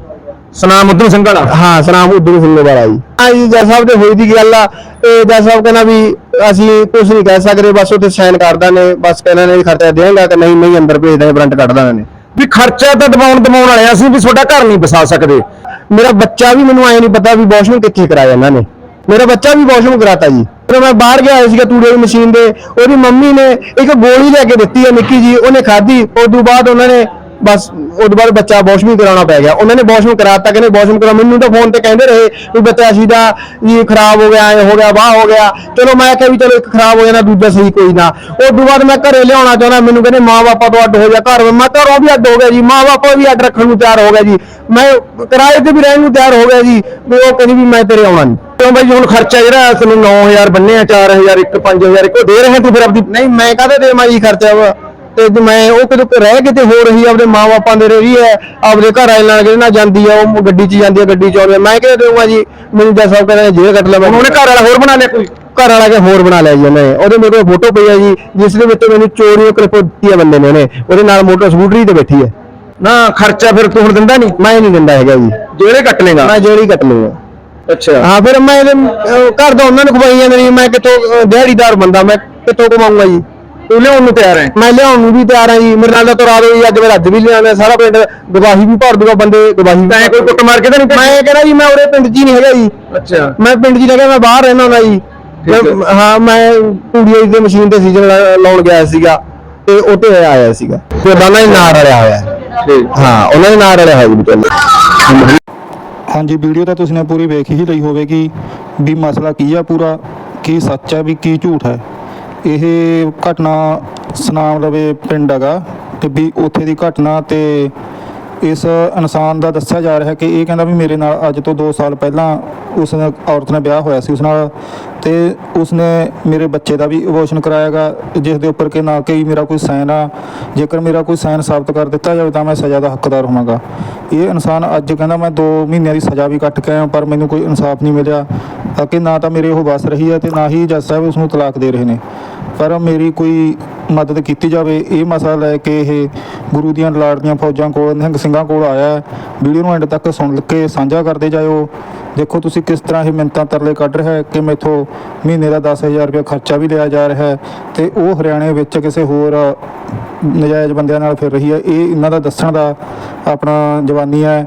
ਸਨਾਮ ਉਧਰ ਸਿੰਘ ਵਾਲਾ? ਹਾਂ ਸਨਾਮ ਉਦੋਂ ਸਿੰਘ ਵਾਲਾ ਜੀ। ਹਾਂ ਜੀ ਜੱਜ ਸਾਹਿਬ ਦੇ ਹੋਈ ਦੀ ਗੱਲ ਆ ਤੇ ਜੱਜ ਸਾਹਿਬ ਕਹਿੰਦਾ ਵੀ ਅਸੀਂ ਕੁਝ ਨਹੀਂ ਕਹਿ ਸਕਦੇ ਬਸ ਉੱਥੇ ਸਾਈਨ ਕਰਦਾ ਨੇ ਬਸ ਕਹਿੰਦਾ ਨੇ ਖਰਚਾ ਦੇਵਾਂਗਾ ਕਿ ਨਹੀਂ ਨਹੀਂ ਅੰਦਰ ਭੇਜ ਦਾਂਗੇ ਵਾਰੰਟ ਕੱਢ ਦਾਂਗੇ ਨੇ ਵੀ ਖਰਚਾ ਤਾਂ ਦਬਾਉਣ ਦਬਾਉਣ ਵਾਲੇ ਆ, ਅਸੀਂ ਵੀ ਤੁਹਾਡਾ ਘਰ ਨਹੀਂ ਵਸਾ ਸਕਦੇ। ਮੇਰਾ ਬੱਚਾ ਵੀ ਮੈਨੂੰ ਐ ਨਹੀਂ ਪਤਾ ਵੀ ਵਾਸ਼ਰੂਮ ਕਿੱਥੇ ਕਰਾਇਆ ਇਹਨਾਂ ਨੇ। ਮੇਰਾ ਬੱਚਾ ਵੀ ਵਾਸ਼ਰੂਮ ਕਰਾਤਾ ਜੀ। ਜਦੋਂ ਮੈਂ ਬਾਹਰ ਗਿਆ ਹੋਇਆ ਸੀਗਾ ਤੂੜੇ ਦੀ ਮਸ਼ੀਨ ਦੇ ਉਹਦੀ ਮੰਮੀ ਨੇ ਇੱਕ ਗੋਲੀ ਲੈ ਕੇ ਦਿੱਤੀ ਹੈ ਨਿੱਕੀ ਜੀ ਉਹਨੇ ਖਾਧੀ ਉਸ ਤੋਂ ਬਾਅਦ ਉਹਨਾਂ ਨੇ ਬਸ ਉਸ ਤੋਂ ਬਾਅਦ ਬੱਚਾ ਵਾਸ਼ਰੂਮ ਕਰਾਉਣਾ ਪੈ ਗਿਆ। ਉਹਨਾਂ ਨੇ ਵਾਸ਼ਰੂਮ ਕਰਾਤਾ, ਕਹਿੰਦੇ ਵਾਸ਼ਰੂਮ ਕਰਾ ਮੈਨੂੰ ਤਾਂ ਫੋਨ ਤੇ ਕਹਿੰਦੇ ਰਹੇ ਵੀ ਬੱਚਾ ਸੀ ਦਾ ਜੀ ਖਰਾਬ ਹੋ ਗਿਆ, ਐ ਹੋ ਗਿਆ, ਵਾਹ ਹੋ ਗਿਆ। ਚਲੋ ਮੈਂ ਕਿਹਾ ਵੀ ਚਲੋ ਇੱਕ ਖਰਾਬ ਹੋ ਜਾਣਾ, ਦੂਜਾ ਸਹੀ ਕੋਈ ਨਾ। ਉਸ ਤੋਂ ਬਾਅਦ ਮੈਂ ਘਰੇ ਲਿਆਉਣਾ ਚਾਹੁੰਦਾ, ਮੈਨੂੰ ਕਹਿੰਦੇ ਮਾਂ ਬਾਪਾ ਤੋਂ ਅੱਡ ਹੋ ਜਾ ਘਰ। ਮੈਂ ਘਰੋਂ ਵੀ ਅੱਡ ਹੋ ਗਿਆ ਜੀ ਮਾਂ ਬਾਪਾ ਵੀ ਅੱਡ ਰੱਖਣ ਨੂੰ ਤਿਆਰ ਹੋ ਗਿਆ ਜੀ। ਮੈਂ ਕਿਰਾਏ ਤੇ ਵੀ ਰਹਿਣ ਨੂੰ ਤਿਆਰ ਹੋ ਗਿਆ ਜੀ, ਵੀ ਉਹ ਕਹਿੰਦੀ ਵੀ ਮੈਂ ਤੇਰੇ ਆਉਣਾ ਨਹੀਂ। ਕਿਉਂ ਬਾਈ ਹੁਣ ਖਰਚਾ ਜਿਹੜਾ ਤੈਨੂੰ 9000 ਬੰਨੇ ਆ 4000 ਇੱਕ 5000 ਇੱਕੋ ਦੇ ਰਹੇ ਤੂੰ ਫਿਰ ਆਪਦੀ ਨਹੀਂ, ਮੈਂ ਕਾਹਦੇ ਦੇਵਾਂ ਜੀ ਖਰਚਾ? ਵਾ ਤੇ ਜੇ ਮੈਂ ਉਹ ਕਿਤੇ ਰਹਿ ਕਿਤੇ ਹੋ ਰਹੀ ਆ, ਆਪਦੇ ਮਾਪਿਆਂ ਦੇ ਰਹੀ ਹੈ ਆਪਦੇ ਘਰ ਵਾਲੇ ਨਾਲ ਕਿਹਦੇ ਨਾਲ ਜਾਂਦੀ ਆ ਉਹ ਗੱਡੀ 'ਚ ਜਾਂਦੀ ਆ ਗੱਡੀ 'ਚ ਆਉਂਦੀ ਆ। ਮੈਂ ਕਿਹਦੇ ਦੇਵਾਂ ਜੀ? ਮੈਨੂੰ ਜੱਜ ਸਾਹਿਬ ਕਹਿੰਦੇ ਜੇਲ੍ਹ ਕੱਟ ਲੈ ਮੈਂ ਉਹਨੇ ਘਰ ਵਾਲਾ ਹੋਰ ਬਣਾ ਲਿਆ ਕੋਈ? ਘਰ ਵਾਲਾ ਕੇ ਹੋਰ ਬਣਾ ਲਿਆ ਜੀ ਉਹਨੇ? ਉਹਦੇ ਮੇਰੇ ਕੋਲ ਫੋਟੋ ਪਈ ਆ ਜੀ ਜਿਸ ਦੇ ਵਿੱਚ ਮੈਨੂੰ ਚੋਰੀ ਕਲਿੱਪ ਦਿੱਤੀ ਆ ਬੰਦੇ ਨੇ ਉਹਨੇ। ਉਹਦੇ ਨਾਲ ਮੋਟਰ ਸਕੂਟਰੀ ਤੇ ਬੈਠੀ ਹੈ ਨਾ ਖਰਚਾ ਫਿਰ ਤੂੰ ਹੁਣ ਦਿੰਦਾ ਨਹੀਂ? ਮੈਂ ਨਹੀਂ ਦਿੰਦਾ ਹੈਗਾ ਜੀ। ਜਿਹੜੇ ਕੱਟ ਲੇਗਾ? ਮੈਂ ਜੇਲ੍ਹ ਹੀ ਕੱਟ ਲੂੰਗਾ ਅੱਛਾ। ਹਾਂ ਫਿਰ ਮੈਂ ਘਰ ਦਾ ਉਹਨਾਂ ਨੂੰ ਖਵਾਈ ਜਾਂਦੇ ਨਹੀਂ ਮੈਂ ਕਿੱਥੋਂ ਅਹ, ਦਿਹਾੜੀਦਾਰ ਬੰਦਾ ਮੈਂ ਕਿੱਥੋਂ ਕਮਾਊਂਗਾ ਜੀ। ਤੂੰ ਲਿਆਉਣ ਨੂੰ ਤਿਆਰ ਹੈ ਮੈਂ ਲਿਆਉਣ ਨੂੰ ਵੀ ਤਿਆਰ ਹਾਂ ਜੀ। ਮੇਰੇ ਨਾਲ ਤਾਂ ਤੁਰਾ ਦਿਓ ਜੀ। ਅੱਜ ਮੈਂ ਅੱਜ ਵੀ ਲਿਆਉਣਾ ਸਾਰਾ ਪਿੰਡ ਗਵਾਹੀ ਵੀ ਭਰ ਦੂਗਾ ਬੰਦੇ ਗਵਾਹੀ ਵੀ ਤੈਂ ਕੋਈ ਕੁੱਟ ਮਾਰ ਕੇ ਤਾਂ ਨਹੀਂ ਮੈਂ ਕਹਿੰਦਾ ਜੀ ਮੈਂ ਉਰੇ ਪਿੰਡ 'ਚ ਹੀ ਨਹੀਂ ਹੈਗਾ ਜੀ। ਅੱਛਾ। ਮੈਂ ਪਿੰਡ 'ਚ ਹੀ ਮੈਂ ਬਾਹਰ ਰਹਿਣਾ ਹੁੰਦਾ ਜੀ। ਹਾਂ। ਮੈਂ ਪੂੜੀ ਦੀ ਮਸ਼ੀਨ ਤੇ ਸੀਜ਼ਨ ਲਾਉਣ ਗਿਆ ਸੀਗਾ ਤੇ ਉਹ ਤੇ ਆਇਆ ਸੀਗਾ। ਤੇ ਦੋਨਾਂ ਹੀ ਨਾਲ ਰਲਿਆ ਹੋਇਆ। ਹੈ। ਠੀਕ। ਹਾਂ ਉਹਨਾਂ ਦੇ ਨਾਲ ਰਲਿਆ ਹੋਇਆ ਜੀ ਵਿਚਾਲੇ। ਹਾਂਜੀ ਵੀਡੀਓ ਤਾਂ ਤੁਸੀਂ ਨੇ ਪੂਰੀ ਵੇਖ ਹੀ ਲਈ ਹੋਵੇਗੀ ਵੀ ਮਸਲਾ ਕੀ ਆ ਪੂਰਾ ਕੀ ਸੱਚ ਹੈ ਵੀ ਕੀ ਝੂਠ ਹੈ ਇਹ ਘਟਨਾ ਸੁਨਾਮ ਲਵੇ ਪਿੰਡ ਹੈਗਾ ਤੇ ਵੀ ਉੱਥੇ ਦੀ ਘਟਨਾ ਤੇ ਇਸ ਇਨਸਾਨ ਦਾ ਦੱਸਿਆ ਜਾ ਰਿਹਾ ਕਿ ਇਹ ਕਹਿੰਦਾ ਵੀ ਮੇਰੇ ਨਾਲ ਅੱਜ ਤੋਂ 2 ਸਾਲ ਪਹਿਲਾਂ ਉਸ ਔਰਤ ਨੇ ਵਿਆਹ ਹੋਇਆ ਸੀ ਉਸ ਨਾਲ ਤੇ ਉਸ ਨੇ ਮੇਰੇ ਬੱਚੇ ਦਾ ਵੀ ਅਬੋਰਸ਼ਨ ਕਰਾਇਆਗਾ ਜਿਸ ਦੇ ਉੱਪਰ ਕਿ ਨਾ ਕਿ ਮੇਰਾ ਕੋਈ ਸਾਈਨ ਆ, ਜੇਕਰ ਮੇਰਾ ਕੋਈ ਸਾਈਨ ਸਾਬਤ ਕਰ ਦਿੱਤਾ ਜਾਵੇ ਤਾਂ ਮੈਂ ਸਜ਼ਾ ਦਾ ਹੱਕਦਾਰ ਹੋਵਾਂਗਾ। ਇਹ ਇਨਸਾਨ ਅੱਜ ਕਹਿੰਦਾ ਮੈਂ 2 ਮਹੀਨਿਆਂ ਦੀ ਸਜ਼ਾ ਵੀ ਕੱਟ ਕੇ ਆਇਆ, ਪਰ ਮੈਨੂੰ ਕੋਈ ਇਨਸਾਫ ਨਹੀਂ ਮਿਲਿਆ। ਕਿ ਨਾ ਤਾਂ ਮੇਰੇ ਉਹ ਵਸ ਰਹੀ ਹੈ ਤੇ ਨਾ ਹੀ ਜੱਜ ਸਾਹਿਬ ਉਸ ਨੂੰ ਤਲਾਕ ਦੇ ਰਹੇ ਨੇ ਪਰ ਮੇਰੀ ਕੋਈ ਮਦਦ ਕੀਤੀ ਜਾਵੇ ਇਹ ਮਸਲਾ ਲੈ ਕੇ ਇਹ ਗੁਰੂ ਦੀਆਂ ਲਾੜਦੀਆਂ ਫੌਜਾਂ ਕੋਲ ਨਿਹੰਗ ਸਿੰਘਾਂ ਕੋਲ ਆਇਆ ਵੀਡੀਓ ਨੂੰ ਐਂਡ ਤੱਕ ਸੁਣ ਕੇ ਸਾਂਝਾ ਕਰਦੇ ਜਾਇਓ ਦੇਖੋ ਤੁਸੀਂ ਕਿਸ ਤਰ੍ਹਾਂ ਇਹ ਮਿੰਤਾਂ ਤਰਲੇ ਕੱਢ ਰਿਹਾ ਹੈ ਕਿ ਮੇਥੋਂ ਮਹੀਨੇ ਦਾ 10000 ਰੁਪਏ ਖਰਚਾ ਵੀ ਲਿਆ ਜਾ ਰਿਹਾ ਹੈ ਤੇ ਉਹ ਹਰਿਆਣੇ ਵਿੱਚ ਕਿਸੇ ਹੋਰ ਨਜਾਇਜ਼ ਬੰਦਿਆਂ ਨਾਲ ਫਿਰ ਰਹੀ ਹੈ ਇਹ ਇਹਨਾਂ ਦਾ ਦੱਸਣ ਦਾ ਆਪਣਾ ਜਵਾਨੀ ਹੈ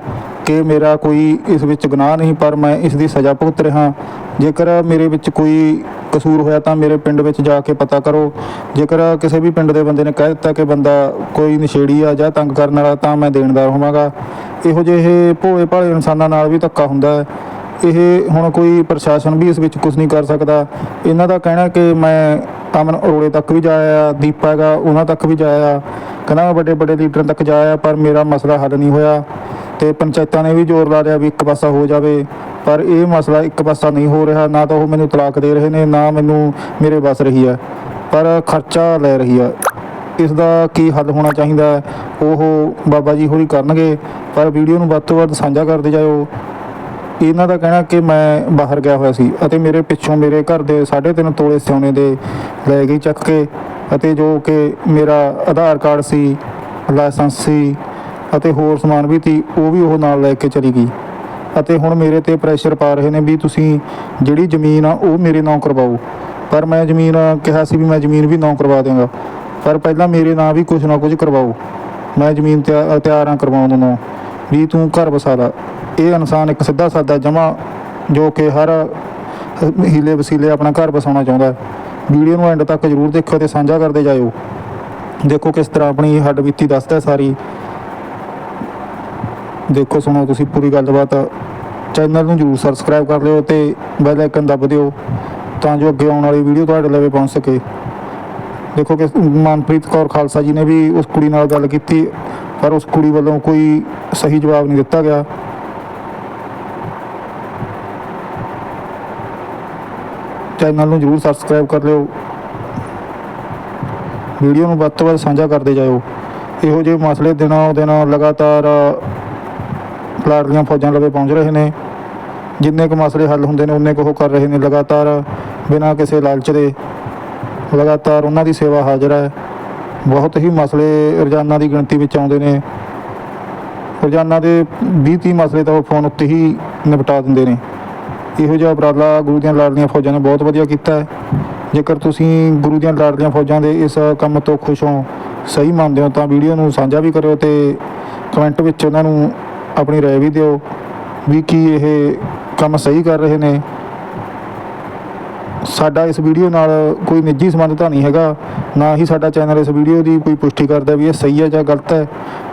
ਕਿ ਮੇਰਾ ਕੋਈ ਇਸ ਵਿੱਚ ਗੁਨਾਹ ਨਹੀਂ, ਪਰ ਮੈਂ ਇਸ ਦੀ ਸਜ਼ਾ ਭੁਗਤ ਰਿਹਾ। ਜੇਕਰ ਮੇਰੇ ਵਿੱਚ ਕੋਈ ਕਸੂਰ ਹੋਇਆ ਤਾਂ ਮੇਰੇ ਪਿੰਡ ਵਿੱਚ ਜਾ ਕੇ ਪਤਾ ਕਰੋ। ਜੇਕਰ ਕਿਸੇ ਵੀ ਪਿੰਡ ਦੇ ਬੰਦੇ ਨੇ ਕਹਿ ਦਿੱਤਾ ਕਿ ਬੰਦਾ ਕੋਈ ਨਸ਼ੇੜੀ ਆ ਜਾਂ ਤੰਗ ਕਰਨ ਵਾਲਾ, ਤਾਂ ਮੈਂ ਦੇਣਦਾਰ ਹੋਵਾਂਗਾ। ਇਹੋ ਜਿਹੇ ਭੋਲੇ ਭਾਲੇ ਇਨਸਾਨਾਂ ਨਾਲ ਵੀ ਧੱਕਾ ਹੁੰਦਾ ਹੈ। ਇਹ ਹੁਣ ਕੋਈ ਪ੍ਰਸ਼ਾਸਨ ਵੀ ਇਸ ਵਿੱਚ ਕੁਝ ਨਹੀਂ ਕਰ ਸਕਦਾ। ਇਹਨਾਂ ਦਾ ਕਹਿਣਾ ਕਿ ਮੈਂ ਅਮਨ ਅਰੋੜੇ ਤੱਕ ਵੀ ਜਾਇਆ, ਦੀਪਾ ਹੈਗਾ, ਉਹਨਾਂ ਤੱਕ ਵੀ ਜਾਇਆ। ਕਹਿੰਦਾ ਮੈਂ ਵੱਡੇ ਵੱਡੇ ਲੀਡਰਾਂ ਤੱਕ ਜਾਇਆ, ਪਰ ਮੇਰਾ ਮਸਲਾ ਹੱਲ ਨਹੀਂ ਹੋਇਆ। ਤੇ ਪੰਚਾਇਤਾਂ ਨੇ ਵੀ ਜ਼ੋਰ ਲਾ ਰਿਹਾ ਵੀ ਇੱਕ ਪਾਸਾ ਹੋ ਜਾਵੇ, ਪਰ ਇਹ ਮਸਲਾ ਇੱਕ ਪਾਸਾ ਨਹੀਂ ਹੋ ਰਿਹਾ, ਨਾ ਤਾਂ ਉਹ ਮੈਨੂੰ ਤਲਾਕ ਦੇ ਰਹੇ ਨੇ, ਨਾ ਮੈਨੂੰ ਮੇਰੇ ਵਸ ਰਹੀ ਹੈ, ਪਰ ਖਰਚਾ ਲੈ ਰਹੀ ਹੈ। ਇਸ ਦਾ ਕੀ ਹੱਲ ਹੋਣਾ ਚਾਹੀਦਾ ਉਹ ਬਾਬਾ ਜੀ ਹੋਰੀ ਕਰਨਗੇ, ਪਰ ਵੀਡੀਓ ਨੂੰ ਵੱਧ ਤੋਂ ਵੱਧ ਸਾਂਝਾ ਕਰਦੇ ਜਾਇਓ। ਇਹਨਾਂ ਦਾ ਕਹਿਣਾ ਕਿ ਮੈਂ ਬਾਹਰ ਗਿਆ ਹੋਇਆ ਸੀ ਅਤੇ ਮੇਰੇ ਪਿੱਛੋਂ ਮੇਰੇ ਘਰ ਦੇ 3.5 ਤੋਲੇ ਸੋਨੇ ਦੇ ਲੈ ਗਈ ਚੱਕ ਕੇ, ਅਤੇ ਜੋ ਕਿ ਮੇਰਾ ਆਧਾਰ ਕਾਰਡ ਸੀ, ਲਾਇਸੈਂਸ ਸੀ ਅਤੇ ਹੋਰ ਸਮਾਨ ਵੀ ਤੀ, ਉਹ ਵੀ ਉਹ ਨਾਲ ਲੈ ਕੇ ਚਲੀ ਗਈ। ਅਤੇ ਹੁਣ ਮੇਰੇ ਤੇ ਪ੍ਰੈਸ਼ਰ ਪਾ ਰਹੇ ਨੇ ਵੀ ਤੁਸੀਂ ਜਿਹੜੀ ਜ਼ਮੀਨ ਆ, ਉਹ ਮੇਰੇ ਨਾਂ ਕਰਵਾਓ। ਪਰ ਮੈਂ ਜ਼ਮੀਨ ਕਿਹਾ ਸੀ ਵੀ ਮੈਂ ਜ਼ਮੀਨ ਵੀ ਨਾਂ ਕਰਵਾ ਦਿਆਂਗਾ। ਪਰ ਪਹਿਲਾਂ ਮੇਰੇ ਨਾਂ ਵੀ ਕੁਝ ਨਾ ਕੁਝ ਕਰਵਾਓ। ਮੈਂ ਜ਼ਮੀਨ ਤਿਆ- ਤਿਆਰ ਹਾਂ ਕਰਵਾਉਣ ਨੂੰ। ਵੀ ਤੂੰ ਘਰ ਵਸਾ ਲਾ। ਇਹ ਇਨਸਾਨ ਇੱਕ ਸਿੱਧਾ ਸਾਦਾ ਜਮਾ, ਜੋ ਕਿ ਹਰ ਹੀਲੇ ਵਸੀਲੇ ਆਪਣਾ ਘਰ ਵਸਾਉਣਾ ਚਾਹੁੰਦਾ ਵੀਡੀਓ ਨੂੰ ਐਂਡ ਤੱਕ ਜਰੂਰ ਦੇਖੋ ਤੇ ਸਾਂਝਾ ਕਰਦੇ ਜਾਇਓ। ਦੇਖੋ ਕਿਸ ਤਰ੍ਹਾਂ ਆਪਣੀ ਹੱਡ ਬੀਤੀ ਦੱਸਦਾ ਸਾਰੀ। ਦੇਖੋ, ਸੁਣੋ ਤੁਸੀਂ ਪੂਰੀ ਗੱਲਬਾਤ। ਚੈਨਲ ਨੂੰ ਜਰੂਰ ਸਬਸਕ੍ਰਾਈਬ ਕਰ ਲਿਓ ਤੇ ਬੈਲ ਆਈਕਨ ਦਬ ਦਿਓ, ਤਾਂ ਜੋ ਅੱਗੇ ਆਉਣ ਵਾਲੀ ਵੀਡੀਓ ਤੁਹਾਡੇ ਲਵੇ ਪਹੁੰਚ ਸਕੇ। ਦੇਖੋ ਕਿ ਮਨਪ੍ਰੀਤ ਕੌਰ ਖਾਲਸਾ ਜੀ ਨੇ ਵੀ ਉਸ ਕੁੜੀ ਨਾਲ ਗੱਲ ਕੀਤੀ, ਪਰ ਉਸ ਕੁੜੀ ਵੱਲੋਂ ਕੋਈ ਸਹੀ ਜਵਾਬ ਨਹੀਂ ਦਿੱਤਾ ਗਿਆ। ਚੈਨਲ ਨੂੰ ਜਰੂਰ ਸਬਸਕ੍ਰਾਈਬ ਕਰ ਲਿਓ। ਵੀਡੀਓ ਨੂੰ ਵੱਧ ਤੋਂ ਵੱਧ ਸਾਂਝਾ ਕਰਦੇ ਜਾਇਓ ਇਹੋ ਜਿਹੇ ਮਸਲੇ ਦਿਨੋਂ ਦਿਨ ਲਗਾਤਾਰ ਲਾੜਲੀਆਂ ਫੌਜਾਂ ਲਵੇ ਪਹੁੰਚ ਰਹੇ ਨੇ। ਜਿੰਨੇ ਕੁ ਮਸਲੇ ਹੱਲ ਹੁੰਦੇ ਨੇ, ਉਨੇ ਕੁ ਉਹ ਕਰ ਰਹੇ ਨੇ ਲਗਾਤਾਰ, ਬਿਨਾਂ ਕਿਸੇ ਲਾਲਚ ਦੇ। ਲਗਾਤਾਰ ਉਹਨਾਂ ਦੀ ਸੇਵਾ ਹਾਜ਼ਰ ਹੈ। ਬਹੁਤ ਹੀ ਮਸਲੇ ਰੋਜ਼ਾਨਾ ਦੀ ਗਿਣਤੀ ਵਿੱਚ ਆਉਂਦੇ ਨੇ। ਰੋਜ਼ਾਨਾ ਦੇ 20 30 ਮਸਲੇ ਤਾਂ ਉਹ ਫੋਨ ਉੱਤੇ ਹੀ ਨਿਪਟਾ ਦਿੰਦੇ ਨੇ। ਇਹੋ ਜਿਹਾ ਉਪਰਾਲਾ ਗੁਰੂ ਦੀਆਂ ਲਾਡਲੀਆਂ ਫੌਜਾਂ ਨੇ ਬਹੁਤ ਵਧੀਆ ਕੀਤਾ ਹੈ। ਜੇਕਰ ਤੁਸੀਂ ਗੁਰੂ ਦੀਆਂ ਲਾਡਲੀਆਂ ਫੌਜਾਂ ਦੇ ਇਸ ਕੰਮ ਤੋਂ ਖੁਸ਼ ਹੋ, ਸਹੀ ਮੰਨਦੇ ਹੋ, ਤਾਂ ਵੀਡੀਓ ਨੂੰ ਸਾਂਝਾ ਵੀ ਕਰਿਓ ਤੇ ਕਮੈਂਟ ਵਿੱਚ ਉਹਨਾਂ ਨੂੰ ਆਪਣੀ رائے ਵੀ ਦਿਓ ਵੀ ਕੀ ਇਹ ਕੰਮ ਸਹੀ ਕਰ ਰਹੇ ਨੇ ਸਾਡਾ ਇਸ ਵੀਡੀਓ ਨਾਲ ਕੋਈ ਨਿੱਜੀ ਸੰਬੰਧ ਤਾਂ ਨਹੀਂ ਹੈਗਾ ਨਾ ਹੀ ਸਾਡਾ ਚੈਨਲ ਇਸ ਵੀਡੀਓ ਦੀ ਕੋਈ ਪੁਸ਼ਟੀ ਕਰਦਾ ਵੀ ਇਹ ਸਹੀ ਹੈ ਜਾਂ ਗਲਤ ਹੈ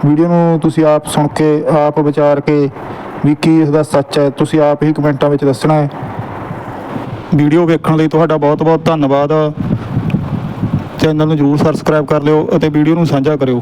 ਵੀਡੀਓ ਨੂੰ ਤੁਸੀਂ ਆਪ ਸੁਣ ਕੇ ਆਪ ਵਿਚਾਰ ਕੇ ਵੀ ਕੀ ਇਸ ਦਾ ਸੱਚ ਹੈ ਤੁਸੀਂ ਆਪ ਹੀ ਕਮੈਂਟਾਂ ਵਿੱਚ ਦੱਸਣਾ ਹੈ ਵੀਡੀਓ ਵੇਖਣ ਲਈ ਤੁਹਾਡਾ ਬਹੁਤ ਬਹੁਤ ਧੰਨਵਾਦ ਚੈਨਲ ਨੂੰ ਜਰੂਰ ਸਬਸਕ੍ਰਾਈਬ ਕਰ ਲਿਓ ਅਤੇ ਵੀਡੀਓ ਨੂੰ ਸਾਂਝਾ ਕਰਿਓ